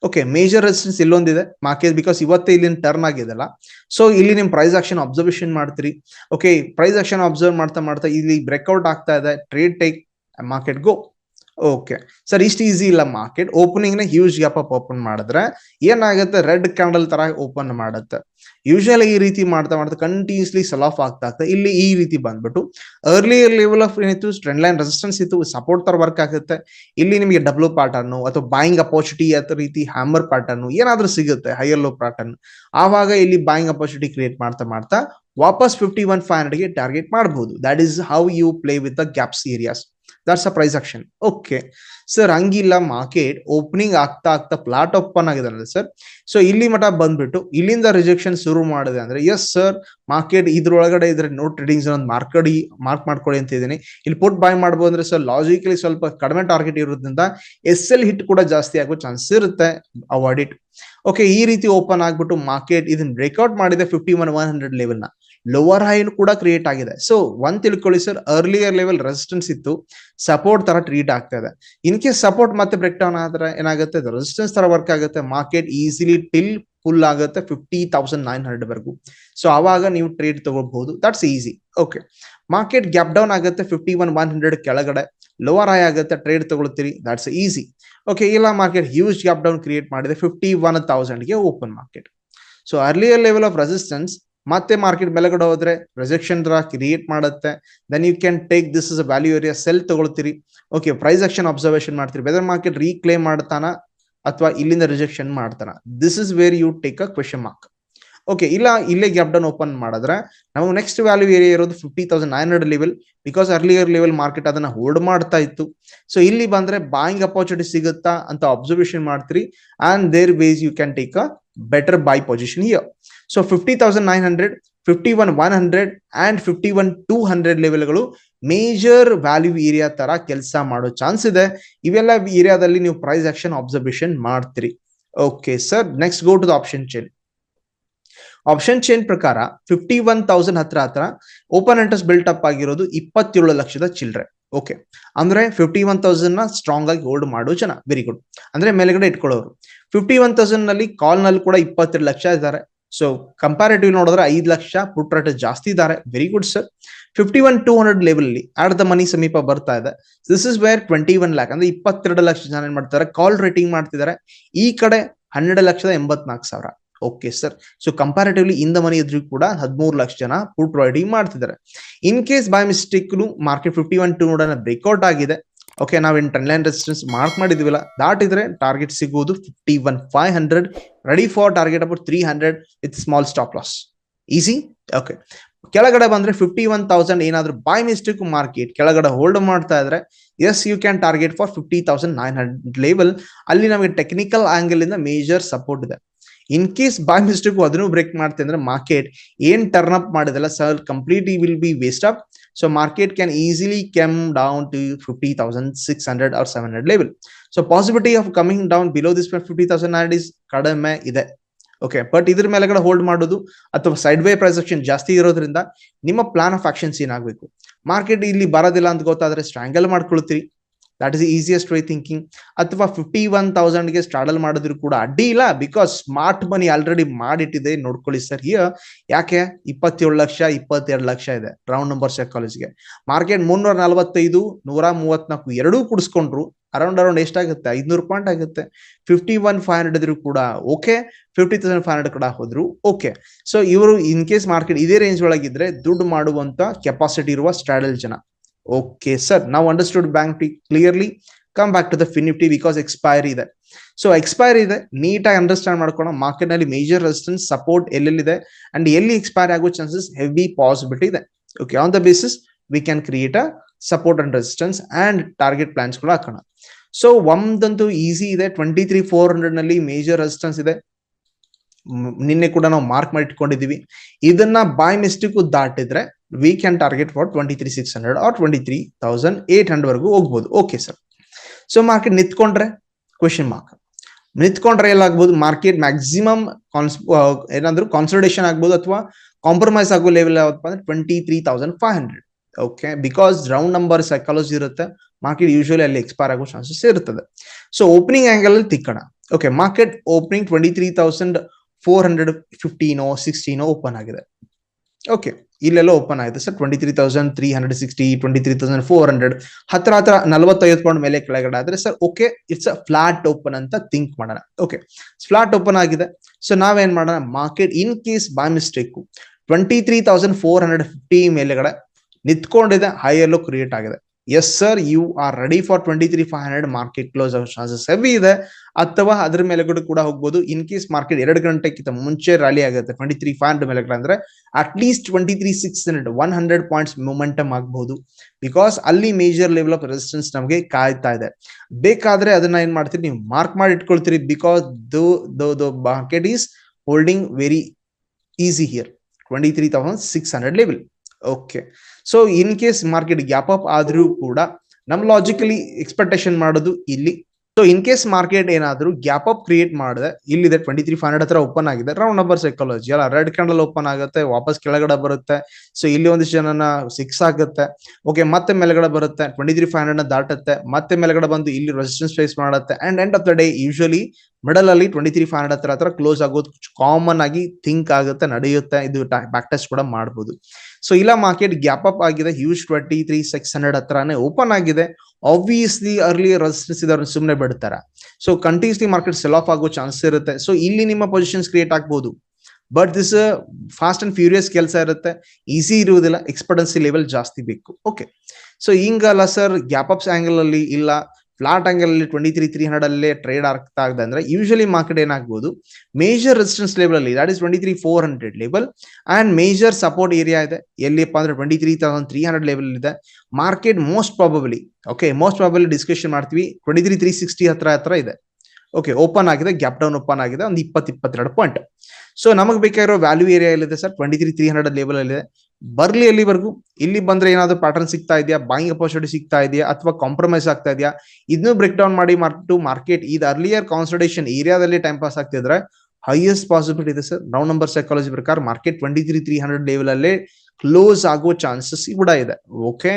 okay major resistance ಇಲ್ಲೊಂದಿದೆ. Market because ಇವತ್ತೇ ಇಲ್ಲಿ turn ಆಗಿದೆಲ್ಲ. So ಇಲ್ಲಿ ನಿಮ್ price action observation ಮಾಡ್ತೀರಿ. Okay price action observe ಮಾಡ್ತಾ ಮಾಡ್ತಾ ಇಲ್ಲಿ ಬ್ರೇಕ್ಔಟ್ ಆಗ್ತಾ ಇದೆ. Trade take market go okay sir ಇಷ್ಟು ಈಸಿ ಇಲ್ಲ ಮಾರ್ಕೆಟ್ ಓಪನಿಂಗ್ನ ಹ್ಯೂಜ್ ಗ್ಯಾಪ್ ಅಪ್ ಓಪನ್ ಮಾಡಿದ್ರೆ ಏನಾಗುತ್ತೆ? ರೆಡ್ ಕ್ಯಾಂಡಲ್ ತರ ಓಪನ್ ಮಾಡುತ್ತೆ. ಯೂಶಲಿ ಈ ರೀತಿ ಮಾಡ್ತಾ ಮಾಡ್ತಾ ಕಂಟಿನ್ಯೂಸ್ಲಿ ಸೆಲ್ ಆಫ್ ಆಗ್ತಾ ಆಗ್ತಾ ಇಲ್ಲಿ ಈ ರೀತಿ ಬಂದ್ಬಿಟ್ಟು ಅರ್ಲಿಯರ್ ಲೆವೆಲ್ ಆಫ್ ಏನಿತ್ತು? ಟ್ರೆಂಡ್ ಲೈನ್ ರೆಸಿಸ್ಟೆನ್ಸ್ ಇತ್ತು. ಸಪೋರ್ಟ್ ತರ ವರ್ಕ್ ಆಗುತ್ತೆ. ಇಲ್ಲಿ ನಿಮಗೆ ಡಬ್ಲ್ಯೂ ಪ್ಯಾಟರ್ನ್ ಅಥವಾ ಬಾಯಿಂಗ್ ಅಪಾರ್ಚುನಿಟಿ ಅಥವಾ ರೀತಿ ಹ್ಯಾಮರ್ ಪ್ಯಾಟರ್ನ್ ಏನಾದ್ರೂ ಸಿಗುತ್ತೆ ಹೈಯರ್ ಲೋ ಆವಾಗ ಇಲ್ಲಿ ಬಾಯಿಂಗ್ ಅಪಾರ್ಚುನಿಟಿ ಕ್ರಿಯೇಟ್ ಮಾಡ್ತಾ ಮಾಡ್ತಾ ವಾಪಸ್ ಫಿಫ್ಟಿ ಒನ್ ಫೈವ್ ಹಂಡ್ರೆಡ್ಗೆ ಟಾರ್ಗೆಟ್ ಮಾಡಬಹುದು that is how you play with the gaps areas that's a price action okay sir ಹಂಗಿಲ್ಲ ಮಾರ್ಕೆಟ್ ಓಪನಿಂಗ್ ಆಗ್ತಾ ಆಗ್ತಾ ಪ್ಲಾಟ್ ಓಪನ್ ಆಗಿದೆ ಅಂದ್ರೆ ಸರ್ ಸೊ ಇಲ್ಲಿ ಮಠ ಬಂದ್ಬಿಟ್ಟು ಇಲ್ಲಿಂದ ರಿಜೆಕ್ಷನ್ ಶುರು ಮಾಡಿದೆ ಅಂದ್ರೆ ಎಸ್ ಸರ್ ಮಾರ್ಕೆಟ್ ಇದ್ರೊಳಗಡೆ ಇದ್ರೆ ನೋ ಟ್ರೇಡಿಂಗ್ಸ್ ಒಂದು ಮಾರ್ಕಡಿ ಮಾರ್ಕ್ ಮಾಡ್ಕೊಳ್ಳಿ ಅಂತ ಇದ್ದೀನಿ. ಇಲ್ಲಿ ಪುಟ್ ಬಾಯ್ ಮಾಡ್ಬೋದು ಅಂದ್ರೆ ಸರ್ ಲಾಜಿಕಲಿ ಸ್ವಲ್ಪ ಕಡಿಮೆ ಟಾರ್ಗೆಟ್ ಇರೋದ್ರಿಂದ ಎಸ್ ಎಲ್ ಹಿಟ್ ಕೂಡ ಜಾಸ್ತಿ ಆಗೋ ಚಾನ್ಸ್ ಇರುತ್ತೆ ಅವಾಯ್ಡ್ ಇಟ್ ಓಕೆ ಈ ರೀತಿ ಓಪನ್ ಆಗ್ಬಿಟ್ಟು ಮಾರ್ಕೆಟ್ ಇದನ್ನ ಬ್ರೇಕ್ಔಟ್ ಮಾಡಿದೆ ಫಿಫ್ಟಿ ಒನ್ ಒನ್ ಹಂಡ್ರೆಡ್ ಲೆವೆಲ್ನ. ಲೋವರ್ ಹೈ ಕೂಡ ಕ್ರಿಯೇಟ್ ಆಗಿದೆ. ಸೊ ಒಂದ್ ತಿಳ್ಕೊಳ್ಳಿ ಸರ್ ಅರ್ಲಿಯರ್ ಲೆವೆಲ್ ರೆಸಿಸ್ಟೆನ್ಸ್ ಇತ್ತು. ಸಪೋರ್ಟ್ ತರ ಟ್ರೀಟ್ ಆಗ್ತಾ ಇದೆ. ಇನ್ ಕೇಸ್ ಸಪೋರ್ಟ್ ಮತ್ತೆ ಬ್ರೇಕ್ ಡೌನ್ ಆದ್ರೆ ಏನಾಗುತ್ತೆ? ರೆಸಿಸ್ಟೆನ್ಸ್ ತರ ವರ್ಕ್ ಆಗುತ್ತೆ. ಮಾರ್ಕೆಟ್ ಈಸಿಲಿ ಟಿಲ್ ಫುಲ್ ಆಗುತ್ತೆ ಫಿಫ್ಟಿ ತೌಸಂಡ್ ನೈನ್ ಹಂಡ್ರೆಡ್ ವರೆಗೂ. ಸೊ ಅವಾಗ ನೀವು ಟ್ರೇಡ್ ತಗೋಬಹುದು that's easy okay market gap down ಆಗುತ್ತೆ ಫಿಫ್ಟಿ ಒನ್ ಒನ್ ಹಂಡ್ರೆಡ್ ಕೆಳಗಡೆ. ಲೋವರ್ ಹೈ ಆಗುತ್ತೆ ಟ್ರೇಡ್ ತಗೊಳ್ತೀರಿ. ದಟ್ಸ್ ಈಸಿ ಓಕೆ ಇಲ್ಲ market huge gap down create ಮಾಡಿದೆ fifty one ತೌಸಂಡ್ಗೆ open market so earlier level of resistance ಮತ್ತೆ market ಬೆಲೆಗಡೆ ಹೋದ್ರೆ rejection draw create ಮಾಡುತ್ತೆ. Then you can take this is a value area sell ತಗೊಳ್ತೀರಿ. Okay price action observation ಮಾಡ್ತೀರಿ. Whether market reclaim ಮಾಡ್ತಾನ ಅಥವಾ ಇಲ್ಲಿಂದ rejection ಮಾಡ್ತಾನ? This is where you take a question mark okay ಇಲ್ಲ, ಇಲ್ಲೇ ಗ್ಯಾಪ್ ಡೌನ್ ಓಪನ್ ಮಾಡಿದ್ರೆ ನಾವು ನೆಕ್ಸ್ಟ್ ವ್ಯಾಲ್ಯೂ ಏರಿಯಾ ಇರೋದು fifty thousand nine hundred level because earlier level market ಅದನ್ನ ಹೋಲ್ಡ್ ಮಾಡ್ತಾ ಇತ್ತು. ಸೊ ಇಲ್ಲಿ ಬಂದ್ರೆ ಬಾಯಿಂಗ್ ಅಪಾರ್ಚುನಿಟಿ ಸಿಗುತ್ತಾ ಅಂತ ಅಬ್ಸರ್ವೇಷನ್ ಮಾಡ್ತೀರಿ. And there base you can take a better buy position here. So 50,900, 51, 100 and 51, 200 ಲೆವೆಲ್ಗಳು ಮೇಜರ್ ವ್ಯಾಲ್ಯೂ ಏರಿಯಾ ತರ ಕೆಲಸ ಮಾಡೋ ಚಾನ್ಸ್ ಇದೆ ಇವೆಲ್ಲ ಏರಿಯಾದಲ್ಲಿ ನೀವು ಪ್ರೈಸ್ ಆಕ್ಷನ್ ಅಬ್ಸರ್ವೇಷನ್ ಮಾಡ್ತೀರಿ okay sir next go to the option chain option chain ಪ್ರಕಾರ ಫಿಫ್ಟಿ ಒನ್ ತೌಸಂಡ್ ಹತ್ರ ಹತ್ರ ಓಪನ್ ಇಂಟ್ರೆಸ್ಟ್ ಬಿಲ್ಟ್ ಅಪ್ ಆಗಿರೋದು ಇಪ್ಪತ್ತೇಳು ಲಕ್ಷದ ಚಿಲ್ಲರೆ ಓಕೆ ಅಂದ್ರೆ ಫಿಫ್ಟಿ ಒನ್ ತೌಸಂಡ್ನ ಸ್ಟ್ರಾಂಗ್ ಆಗಿ ಹೋಲ್ಡ್ ಮಾಡೋ ಜನ ವೆರಿ ಗುಡ್ ಅಂದ್ರೆ ಮೇಲ್ಗಡೆ ಇಟ್ಕೊಳ್ಳೋರು ಫಿಫ್ಟಿ ಒನ್ ತೌಸಂಡ್ನಲ್ಲಿ ಕಾಲ್ನಲ್ಲಿ ಕೂಡ ಇಪ್ಪತ್ತೆರಡು ಲಕ್ಷ ಇದ್ದಾರೆ. ಸೊ ಕಂಪ್ಯಾರಿಟಿವ್ ನೋಡಿದ್ರೆ ಐದು ಲಕ್ಷ ಪುಟ್ ರೇಟ್ ಜಾಸ್ತಿ ಇದ್ದಾರೆ. Very good sir fifty one two hundred level ಅಲ್ಲಿ ಆಟ್ ದ ಮನಿ ಸಮೀಪ ಬರ್ತಾ ಇದೆ. This is where twenty one lakh ಅಂದ್ರೆ ಇಪ್ಪತ್ತೆರಡು ಲಕ್ಷ ಜನ ಏನ್ ಮಾಡ್ತಾರೆ ಕಾಲ್ ರೇಟಿಂಗ್ ಮಾಡ್ತಿದ್ದಾರೆ. ಈ ಕಡೆ ಹನ್ನೆರಡು ಲಕ್ಷದ ಎಂಬತ್ನಾಲ್ಕು ಸಾವಿರ. ಓಕೆ ಸರ್ ಸೊ ಕಂಪ್ಯಾರಿಟಿವ್ಲಿ ಇಂದ ಮನಿ ಇದ್ರೂ ಕೂಡ ಹದಿಮೂರು ಲಕ್ಷ ಜನ ಪುಟ್ ರೈಡಿಂಗ್ ಮಾಡ್ತಿದ್ದಾರೆ. In case by mistake market fifty one two ನೋಡೋಣ ಬ್ರೇಕ್ಔಟ್ ಆಗಿದೆ. ಓಕೆ ನಾವು in ten line resistance mark ಮಾಡಿದ್ವಿಲ್ಲ. ದಾಟಿದ್ರೆ ಟಾರ್ಗೆಟ್ ಸಿಗುವುದು fifty one five hundred ready for target about three hundred with small stop loss easy okay ಕೆಳಗಡೆ ಬಂದ್ರೆ fifty one thousand ಏನಾದ್ರು by mistake market ಕೆಳಗಡೆ hold ಮಾಡ್ತಾ ಇದ್ರೆ yes you can target for fifty thousand nine hundred level ಅಲ್ಲಿ ನಮಗೆ technical angle ಇಂದ major support ಇದೆ. ಇನ್ ಕೇಸ್ ಬೈ ಮಿಸ್ಟೇಕ್ ಅದನ್ನು ಬ್ರೇಕ್ ಮಾಡ್ತೆ ಅಂದ್ರೆ ಮಾರ್ಕೆಟ್ ಏನ್ turn up ಮಾಡಿದಲ್ಲ sir complete will be waste up so market can easily thousand six hundred or seven hundred level so possibility of coming down below this fifty thousand hundred is ಕಡಿಮೆ ಇದೆ. Okay but ಇದ್ರ ಮೇಲೆಗಡೆ hold ಮಾಡೋದು ಅಥವಾ side way price action ಜಾಸ್ತಿ ಇರೋದ್ರಿಂದ ನಿಮ್ಮ plan of actions ಏನಾಗಬೇಕು ಮಾರ್ಕೆಟ್ ಇಲ್ಲಿ ಬರೋದಿಲ್ಲ ಅಂತ ಗೊತ್ತಾದ್ರೆ strangle ಮಾಡ್ಕೊಳ್ತೀರಿ. That is easiest way thinking ಅಥವಾ ಫಿಫ್ಟಿ ಒನ್ ತೌಸಂಡ್ಗೆ ಸ್ಟ್ರಾಡಲ್ ಮಾಡಿದ್ರು ಕೂಡ ಅಡ್ಡಿ ಇಲ್ಲ ಬಿಕಾಸ್ ಸ್ಮಾರ್ಟ್ ಮನಿ ಆಲ್ರೆಡಿ ಮಾಡಿಟ್ಟಿದೆ. ನೋಡ್ಕೊಳ್ಳಿ ಸರ್ ಹಿಯರ್ ಯಾಕೆ? ಇಪ್ಪತ್ತೇಳು ಲಕ್ಷ, ಇಪ್ಪತ್ತೆರಡು ಲಕ್ಷ ಇದೆ. ರೌಂಡ್ ನಂಬರ್ ಕಾಲೇಜ್ಗೆ ಮಾರ್ಕೆಟ್ ಮುನ್ನೂರ ನಲವತ್ತೈದು ನೂರ ಮೂವತ್ನಾಲ್ಕು ಎರಡೂ ಕುಡಿಸ್ಕೊಂಡ್ರು. ಅರೌಂಡ್ ಅರೌಂಡ್ ಎಷ್ಟಾಗುತ್ತೆ ಐದ್ನೂರು ಪಾಯಿಂಟ್ ಆಗುತ್ತೆ. ಫಿಫ್ಟಿ ಒನ್ ಫೈವ್ ಹಂಡ್ರೆಡ್ ಇದ್ರು ಕೂಡ okay fifty thousand five hundred ಕೂಡ ಹೋದ್ರು ಓಕೆ ಸೊ ಇವರು ಇನ್ ಕೇಸ್ ಮಾರ್ಕೆಟ್ ಇದೇ ರೇಂಜ್ ಒಳಗಿದ್ರೆ ದುಡ್ಡು ಮಾಡುವಂತ ಕೆಪಾಸಿಟಿ ಇರುವ ಸ್ಟ್ರಾಡಲ್ ಜನ. ಓಕೆ ಸರ್ ನಾವು understood bank clearly come back to the FinNifty because expire ಇದೆ. ಸೊ ಎಕ್ಸ್ಪೈರ್ ಇದೆ. ನೀಟಾಗಿ ಅಂಡರ್ಸ್ಟ್ಯಾಂಡ್ ಮಾಡ್ಕೊಂಡು ಮಾರ್ಕೆಟ್ನಲ್ಲಿ ಮೇಜರ್ ರೆಸಿಸ್ಟೆನ್ಸ್ ಸಪೋರ್ಟ್ ಎಲ್ಲೆಲ್ಲಿದೆ ಅಂಡ್ ಎಲ್ಲಿ ಎಕ್ಸ್ಪೈರ್ ಆಗೋ ಚಾನ್ಸಸ್ ಹೆವಿ ಪಾಸಿಬಿಲಿಟಿ ಇದೆ. Okay on the basis we can create a support and resistance and target plans ಕೂಡ ಹಾಕೋಣ. ಸೊ ಒಂದಂತೂ ಈಸಿ ಇದೆ. ಟ್ವೆಂಟಿ ತ್ರೀ ಫೋರ್ ಹಂಡ್ರೆಡ್ನಲ್ಲಿ ಮೇಜರ್ ರೆಸಿಸ್ಟೆನ್ಸ್ ಇದೆ. ನಿನ್ನೆ ಕೂಡ ನಾವು ಮಾರ್ಕ್ ಮಾಡಿ ಇಟ್ಕೊಂಡಿದೀವಿ ಇದನ್ನ by mistake ದಾಟಿದ್ರೆ we can target for twenty three six hundred or twenty three thousand eight hundred ವರೆಗೂ ಹೋಗ್ಬೋದು. ಓಕೆ ಸರ್ ಸೊ ಮಾರ್ಕೆಟ್ ನಿಂತ್ಕೊಂಡ್ರೆ? ಕ್ವೆಶನ್ ಮಾರ್ಕ್ ನಿಂತ್ಕೊಂಡ್ರೆ ಎಲ್ಲಾಗ್ಬೋದು? ಮಾರ್ಕೆಟ್ ಮ್ಯಾಕ್ಸಿಮಮ್ ಕಾನ್ಸ್ ಏನಾದ್ರು ಕಾನ್ಸಲ್ಟೇಷನ್ ಆಗ್ಬೋದು ಅಥವಾ ಕಾಂಪ್ರಮೈಸ್ ಆಗೋ ಲೆವೆಲ್ ಯಾವತ್ತಪ್ಪ ಅಂದ್ರೆ twenty three thousand five hundred okay because round number psychology ಇರುತ್ತೆ. ಮಾರ್ಕೆಟ್ ಯೂಶಲಿ ಅಲ್ಲಿ ಎಕ್ಸ್ಪೈರ್ ಆಗೋ ಚಾನ್ಸಸ್ ಇರ್ತದೆ. ಸೊ ಓಪನಿಂಗ್ ಆ್ಯಂಗಲ್ ಅಲ್ಲಿ ತಿಕ್ಕಣ. Okay market opening twenty three thousand four hundred ಫಿಫ್ಟೀನೋ ಸಿಕ್ಸ್ಟೀನೋ ಓಪನ್ ಆಗಿದೆ. ಓಕೆ ಇಲ್ಲೆಲ್ಲ ಓಪನ್ ಆಯಿತು sir twenty three thousand three hundred sixty twenty three thousand four hundred ಹತ್ರ ಹತ್ರ ನಲವತ್ತೈದು ಪೌಂಡ್ ಮೇಲೆ ಕೆಳಗಡೆ ಆದ್ರೆ sir okay it's a flat open ಅಂತ ಥಿಂಕ್ ಮಾಡೋಣ. ಓಕೆ ಫ್ಲಾಟ್ ಓಪನ್ ಆಗಿದೆ. ಸೊ ನಾವೇನ್ ಮಾಡೋಣ? Market in case by mistake twenty three thousand four hundred fifty ಮೇಲೆಗಡೆ ನಿಂತ್ಕೊಂಡಿದೆ ಹೈಯಲ್ಲೂ ಕ್ರಿಯೇಟ್ ಆಗಿದೆ. Yes sir you are ready for twenty three five hundred market close ಆಗೋ ಚಾನ್ಸಸ್ ಹೆವಿ ಇದೆ. ಅಥವಾ ಅದ್ರ ಮೇಲೆ ಕೂಡ ಹೋಗ್ಬೋದು. ಇನ್ ಕೇಸ್ ಮಾರ್ಕೆಟ್ ಎರಡು ಗಂಟೆಗಿಂತ ಮುಂಚೆ ರ್ಯಾಲಿ ಆಗುತ್ತೆ ಟ್ವೆಂಟಿ ತ್ರೀ ಫೈವ್ ಹಂಡ್ರೆಡ್ ಮೇಲೆ ಅಂದ್ರೆ at least twenty three six hundred one hundred points momentum ಆಗಬಹುದು ಬಿಕಾಸ್ ಅಲ್ಲಿ ಮೇಜರ್ ಲೆವೆಲ್ ಆಫ್ ರೆಸಿಸ್ಟೆನ್ಸ್ ನಮಗೆ ಕಾಯ್ತಾ ಇದೆ. ಬೇಕಾದ್ರೆ ಅದನ್ನ ಏನ್ ಮಾಡ್ತೀರಿ? ನೀವು ಮಾರ್ಕ್ ಮಾಡಿ ಇಟ್ಕೊಳ್ತೀರಿ. Because though though though market is holding very easy here twenty three thousand six hundred level okay so in case market gap up ಆದ್ರೂ ಕೂಡ ನಮ್ ಲಾಜಿಕಲಿ ಎಕ್ಸ್ಪೆಕ್ಟೇಷನ್ ಮಾಡೋದು ಇಲ್ಲಿ. ಸೊ ಇನ್ ಕೇಸ್ ಮಾರ್ಕೆಟ್ ಏನಾದ್ರು ಗ್ಯಾಪ್ ಅಪ್ ಕ್ರಿಯೇಟ್ ಮಾಡಿದೆ, ಇಲ್ಲಿದೆ twenty three five hundred ಹತ್ರ open ಆಗಿದೆ ರೌಂಡ್ ನಂಬರ್ ಸೈಕಾಲಜಿ ಅಲ್ಲ ರೆಡ್ ಕ್ಯಾಂಡಲ್ ಓಪನ್ ಆಗುತ್ತೆ, ವಾಪಸ್ ಕೆಳಗಡೆ ಬರುತ್ತೆ. ಸೊ ಇಲ್ಲಿ ಒಂದಿಷ್ಟು ಜನನ ಸಿಕ್ಸ್ ಆಗುತ್ತೆ. ಓಕೆ ಮತ್ತೆ ಮೇಲ್ಗಡೆ ಬರುತ್ತೆ ಟ್ವೆಂಟಿ ತ್ರೀ ಫೈವ್ ಹಂಡ್ರೆಡ್ ದಾಟುತ್ತೆ, ಮತ್ತೆ ಮೇಲ್ಗಡೆ ಬಂದು ಇಲ್ಲಿ ರೆಸಿಸ್ಟೆನ್ಸ್ ಫೇಸ್ ಮಾಡುತ್ತೆ. And end of the day usually middle ಅಲ್ಲಿ ಟ್ವೆಂಟಿ ತ್ರೀ ಫೈವ್ ಹಂಡ್ರೆಡ್ ಹತ್ರ ಹತ್ರ ಕ್ಲೋಸ್ ಆಗೋದು ಕಾಮನ್ ಆಗಿ ಥಿಂಕ್ ಆಗುತ್ತೆ, ನಡೆಯುತ್ತೆ. ಇದು ಬ್ಯಾಕ್ ಟೆಸ್ಟ್ ಕೂಡ ಮಾಡಬಹುದು ಸೊ ಇಲ್ಲ ಮಾರ್ಕೆಟ್ ಗ್ಯಾಪ್ ಅಪ್ ಆಗಿದೆ. Huge twenty three six hundred ಹತ್ರನೇ ಓಪನ್ ಆಗಿದೆ. ಆಬ್ವಿಯಸ್ಲಿ ಅರ್ಲಿ ರೆಸಿಸ್ಟೆನ್ಸ್ ಇದ್ದವ್ರನ್ನ ಸುಮ್ಮನೆ ಬಿಡ್ತಾರೆ? So continuously market sell off ಆಗೋ ಚಾನ್ಸ್ ಇರುತ್ತೆ. ಸೊ ಇಲ್ಲಿ ನಿಮ್ಮ ಪೊಸಿಷನ್ಸ್ ಕ್ರಿಯೇಟ್ ಆಗ್ಬೋದು. But this fast and furious ಕೆಲಸ ಇರುತ್ತೆ. ಈಸಿ ಇರುವುದಿಲ್ಲ. ಎಕ್ಸ್ಪರ್ಟೆನ್ಸಿ ಲೆವೆಲ್ ಜಾಸ್ತಿ ಬೇಕು. ಓಕೆ ಸೊ ಹಿಂಗಲ್ಲ ಸರ್ ಗ್ಯಾಪ್ ಅಪ್ಸ್ ಆಂಗಲ್ ಅಲ್ಲಿ ಇಲ್ಲ. ಫ್ಲಾಟ್ ಆಂಗಲ್ ಅಲ್ಲಿ ಟ್ವೆಂಟಿ ತ್ರೀ ತ್ರೀ ಹಂಡ್ರೆಡ್ ಅಲ್ಲೇ ಟ್ರೇಡ್ ಆಗ್ತಾ ಇದೆ ಅಂದ್ರೆ ಯೂಶಲಿ ಮಾರ್ಕೆಟ್ ಏನಾಗ್ಬೋದು ಮೇಜರ್ ರೆಸಿಸ್ಟೆನ್ಸ್ ಲೇಬಲ್ ಅಲ್ಲಿ that is twenty three four hundred level and major support area ಇದೆ ಎಲ್ಲಿಪ್ಪ ಅಂದ್ರೆ twenty three thousand three hundred level ಇದೆ. Market most probably okay most probably discussion ಮಾಡ್ತೀವಿ. ಟ್ವೆಂಟಿ ತ್ರೀ ತ್ರೀ ಸಿಕ್ಸ್ಟಿ ಹತ್ರ ಹತ್ರ ಇದೆ. ಓಕೆ ಓಪನ್ ಆಗಿದೆ ಗ್ಯಾಪ್ ಡೌನ್ ಓಪನ್ ಆಗಿದೆ, ಒಂದು ಇಪ್ಪತ್ತು, ಇಪ್ಪತ್ತೆರಡು ಪಾಯಿಂಟ್ ಸೊ ನಮಗೆ ಬೇಕಾಗಿರೋ ವ್ಯಾಲ್ಯೂ ಏರಿಯಾ ಎಲ್ಲಿದೆ sir? Twenty three three hundred level ಅಲ್ಲಿ ಬರ್ಲಿ ಎಲ್ಲಿವರೆಗೂ? ಇಲ್ಲಿ ಬಂದ್ರೆ ಏನಾದ್ರು ಪ್ಯಾಟರ್ನ್ ಸಿಗ್ತಾ ಇದೆಯಾ? ಬಾಯಿಂಗ್ ಅಪರ್ಚುನಿಟಿ ಸಿಗ್ತಾ ಇದೆಯಾ? ಅಥವಾ ಕಾಂಪ್ರಮೈಸ್ ಆಗ್ತಾ ಇದೆಯಾ? ಇದನ್ನು ಬ್ರೇಕ್ ಡೌನ್ ಮಾಡಿ ಟು ಮಾರ್ಕೆಟ್ ಇದು ಅರ್ಲಿಯರ್ ಕಾನ್ಸಲ್ಟೇಷನ್ ಏರಿಯಾದಲ್ಲಿ ಟೈಮ್ ಪಾಸ್ ಆಗ್ತಿದ್ರೆ ಹೈಯೆಸ್ಟ್ ಪಾಸಿಬಿಲಿಟಿ ಇದೆ ಸರ್. ರೌಂಡ್ ನಂಬರ್ ಸೈಕಾಲಜಿ ಪ್ರಕಾರ market twenty three three hundred level ಅಲ್ಲೇ ಕ್ಲೋಸ್ ಆಗೋ ಚಾನ್ಸಸ್ ಕೂಡ ಇದೆ. ಓಕೆ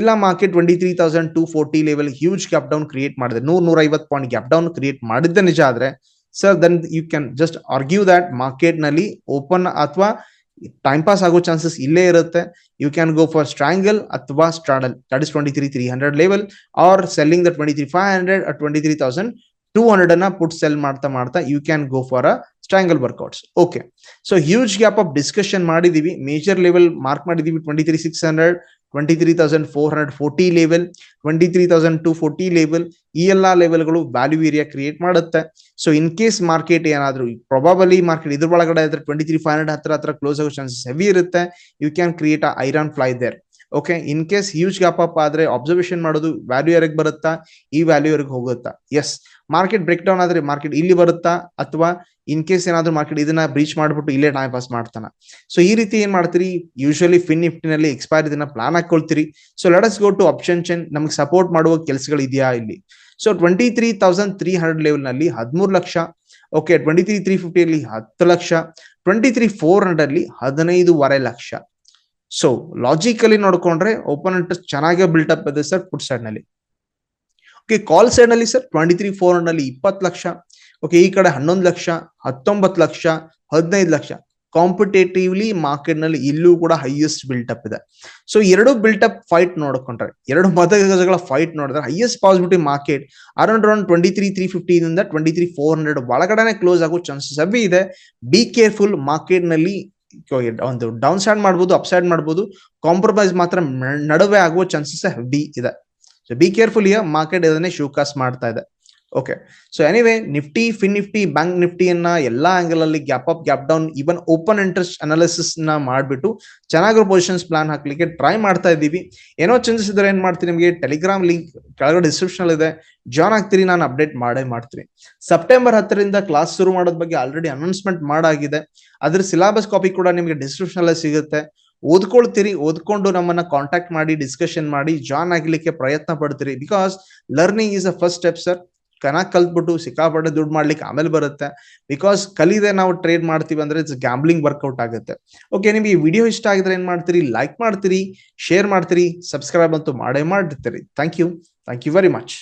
ಇಲ್ಲ market twenty three thousand two forty level huge gap down create ಮಾಡಿದೆ. ನೂರ್ ನೂರ ಐವತ್ತು ಪಾಯಿಂಟ್ ಗ್ಯಾಪ್ ಡೌನ್ ಕ್ರಿಯೇಟ್ ಮಾಡಿದ್ದೆ ನಿಜ ಆದ್ರೆ sir then you can just argue that ಮಾರ್ಕೆಟ್ನಲ್ಲಿ ಓಪನ್ ಅಥವಾ ಟೈಮ್ ಪಾಸ್ ಆಗೋ ಚಾನ್ಸಸ್ ಇಲ್ಲೇ ಇರುತ್ತೆ. You can go for strangle ಅಥವಾ straddle that is twenty three three hundred level or selling the twenty three five hundred twenty three thousand two hundred ಅನ್ನ put sell ಮಾಡ್ತಾ ಮಾಡ್ತಾ you can go for a strangle workouts okay so huge gap of discussion ಮಾಡಿದೀವಿ. Major level mark ಮಾಡಿದೀವಿ twenty three six hundred twenty three thousand four hundred forty level twenty three thousand two forty level ಈ ಎಲ್ಲಾ ಲೆವೆಲ್ಗಳು value area create ಮಾಡುತ್ತೆ. So in case market ಏನಾದ್ರು probably market ಇದ್ರ ಒಳಗಡೆ twenty three five hundred ಹತ್ರ ಹತ್ರ ಕ್ಲೋಸ್ ಆಗೋ ಚಾನ್ಸಸ್ ಹೆವಿ ಇರುತ್ತೆ. You can create iron fly there okay in case huge gap up ಆದ್ರೆ ಅಬ್ಸರ್ವೇಷನ್ ಮಾಡೋದು ವ್ಯಾಲ್ಯೂ ಯಾರಿಗೆ ಬರುತ್ತಾ? ಈ ವ್ಯಾಲ್ಯೂ ಯಾರಿಗೆ ಹೋಗುತ್ತಾ? ಎಸ್ ಮಾರ್ಕೆಟ್ ಬ್ರೇಕ್ ಡೌನ್ ಆದ್ರೆ ಮಾರ್ಕೆಟ್ ಇಲ್ಲಿ ಬರುತ್ತಾ? ಅಥವಾ ಇನ್ ಕೇಸ್ ಏನಾದ್ರೂ ಮಾರ್ಕೆಟ್ ಇದನ್ನ ಬ್ರೀಚ್ ಮಾಡ್ಬಿಟ್ಟು ಇಲ್ಲೇ ಟೈಮ್ ಪಾಸ್ ಮಾಡ್ತಾನ? ಸೊ ಈ ರೀತಿ ಏನ್ ಮಾಡ್ತೀರಿ? ಯೂಶಲಿ ಫಿನ್ ನಿಫ್ಟಿನಲ್ಲಿ ಎಕ್ಸ್ಪೈರ್ ಇದನ್ನ plan ಹಾಕೊಳ್ತೀರಿ so let's go to chain ನಮ್ಗೆ ಸಪೋರ್ಟ್ ಮಾಡುವ ಕೆಲಸಗಳು ಇದೆಯಾ ಇಲ್ಲಿ? So twenty three thousand three hundred ಲೆವೆಲ್ನಲ್ಲಿ ಹದಿಮೂರು ಲಕ್ಷ. ಓಕೆ ಟ್ವೆಂಟಿ ತ್ರೀ ತ್ರೀ ಫಿಫ್ಟಿಯಲ್ಲಿ ಹತ್ತು ಲಕ್ಷ. ಟ್ವೆಂಟಿ ತ್ರೀ ಫೋರ್ ಹಂಡ್ರೆಡ್ ಅಲ್ಲಿ ಹದಿನೈದುವರೆ ಲಕ್ಷ. ಸೊ ಲಾಜಿಕಲಿ ನೋಡ್ಕೊಂಡ್ರೆ ಓಪನ್ ಇಂಟ್ರೆಸ್ಟ್ ಚೆನ್ನಾಗೇ ಬಿಲ್ಟ್ ಅಪ್ ಇದೆ ಸರ್ ಪುಟ್ ಸೈಡ್ನಲ್ಲಿ. ಓಕೆ ಕಾಲ್ ಸೈಡ್ನಲ್ಲಿ ಸರ್ ಟ್ವೆಂಟಿ ತ್ರೀ ಫೋರ್ ಅಲ್ಲಿ ಇಪ್ಪತ್ತು ಲಕ್ಷ. ಓಕೆ ಈ ಕಡೆ ಹನ್ನೊಂದು ಲಕ್ಷ, ಹತ್ತೊಂಬತ್ತು ಲಕ್ಷ, ಹದಿನೈದು ಲಕ್ಷ. ಕಾಂಪಿಟೇಟಿವ್ಲಿ ಮಾರ್ಕೆಟ್ನಲ್ಲಿ ಇಲ್ಲೂ ಕೂಡ ಹೈಯೆಸ್ಟ್ ಬಿಲ್ಟ್ ಅಪ್ ಇದೆ. ಸೊ ಎರಡು ಬಿಲ್ಟ್ ಅಪ್ ಫೈಟ್ ನೋಡ್ಕೊಂಡ್ರೆ, ಎರಡು ಮತಗಜಗಳ ಫೈಟ್ ನೋಡಿದ್ರೆ highest possibility market around around twenty three three ಫಿಫ್ಟಿನಿಂದ twenty three four hundred ಒಳಗಡೆ ಕ್ಲೋಸ್ ಆಗೋ ಚಾನ್ಸಸ್ ಅವಿ ಇದೆ. ಬಿ ಕೇರ್ಫುಲ್ ಮಾರ್ಕೆಟ್ನಲ್ಲಿ ಒಂದು ಡೌನ್ ಸೈಡ್ ಮಾಡ್ಬೋದು ಅಪ್ ಸೈಡ್ ಮಾಡ್ಬೋದು ಕಾಂಪ್ರಮೈಸ್ ಮಾತ್ರ ನಡುವೆ ಆಗುವ ಚಾನ್ಸಸ್ ಬಿ ಇದೆ. ಸೊ ಬಿ ಕೇರ್ಫುಲ್ ಮಾರ್ಕೆಟ್ ಇದನ್ನೇ ಶೋಕಾಸ್ ಮಾಡ್ತಾ ಇದೆ. Okay so anyway Nifty Fin Nifty bank ನಿಫ್ಟಿಯನ್ನ ಎಲ್ಲಾ ಆಂಗಲ್ ಅಲ್ಲಿ gap up gap down even open interest ಅನಾಲಿಸಿಸ್ನ ಮಾಡ್ಬಿಟ್ಟು ಚೆನ್ನಾಗಿರೋ ಪೊಸಿಷನ್ಸ್ ಪ್ಲಾನ್ ಹಾಕ್ಲಿಕ್ಕೆ ಟ್ರೈ ಮಾಡ್ತಾ ಇದ್ದೀವಿ. ಏನೋ ಚೇಂಜಸ್ ಇದ್ರೆ ಏನ್ ಮಾಡ್ತೀನಿ ನಿಮಗೆ? ಟೆಲಿಗ್ರಾಮ್ ಲಿಂಕ್ ಕೆಳಗಡೆ ಡಿಸ್ಕ್ರಿಪ್ಷನ್ ಇದೆ. ಜಾಯ್ನ್ ಆಗ್ತೀರಿ, ನಾನು ಅಪ್ಡೇಟ್ ಮಾಡೇ ಮಾಡ್ತೀನಿ. ಸೆಪ್ಟೆಂಬರ್ ಹತ್ತರಿಂದ ಕ್ಲಾಸ್ ಶುರು ಮಾಡೋದ್ ಬಗ್ಗೆ ಆಲ್ರೆಡಿ ಅನೌನ್ಸ್ಮೆಂಟ್ ಮಾಡಾಗಿದೆ. ಅದ್ರ ಸಿಲಾಬಸ್ ಕಾಪಿ ಕೂಡ ನಿಮಗೆ ಡಿಸ್ಕ್ರಿಪ್ಷನ್ ಅಲ್ಲೇ ಸಿಗುತ್ತೆ. ಓದ್ಕೊಳ್ತೀರಿ, ಓದ್ಕೊಂಡು ನಮ್ಮನ್ನ ಕಾಂಟ್ಯಾಕ್ಟ್ ಮಾಡಿ ಡಿಸ್ಕಷನ್ ಮಾಡಿ ಜಾಯ್ನ್ ಆಗ್ಲಿಕ್ಕೆ ಪ್ರಯತ್ನ ಪಡ್ತೀರಿ. Because learning is a first step sir ಕನಾಕ್ ಕಲ್ತ್ಬಿಟ್ಟು ಸಿಕ್ಕಾಪಟ್ಟೆ ದುಡ್ಡು ಮಾಡ್ಲಿಕ್ಕೆ ಆಮೇಲೆ ಬರುತ್ತೆ. ಬಿಕಾಸ್ ಕಲಿದೆ ನಾವು ಟ್ರೇಡ್ ಮಾಡ್ತೀವಿ ಅಂದ್ರೆ ಇಟ್ಸ್ ಗ್ಯಾಂಬ್ಲಿಂಗ್ ವರ್ಕೌಟ್ ಆಗುತ್ತೆ. ಓಕೆ ನಿಮ್ಗೆ ಈ ವಿಡಿಯೋ ಇಷ್ಟ ಆಗಿದ್ರೆ ಏನ್ ಮಾಡ್ತೀರಿ? ಲೈಕ್ ಮಾಡ್ತೀರಿ ಶೇರ್ ಮಾಡ್ತೀರಿ ಸಬ್ಸ್ಕ್ರೈಬ್ ಅಂತೂ ಮಾಡೇ ಮಾಡಿರ್ತೀರಿ thank you thank you very much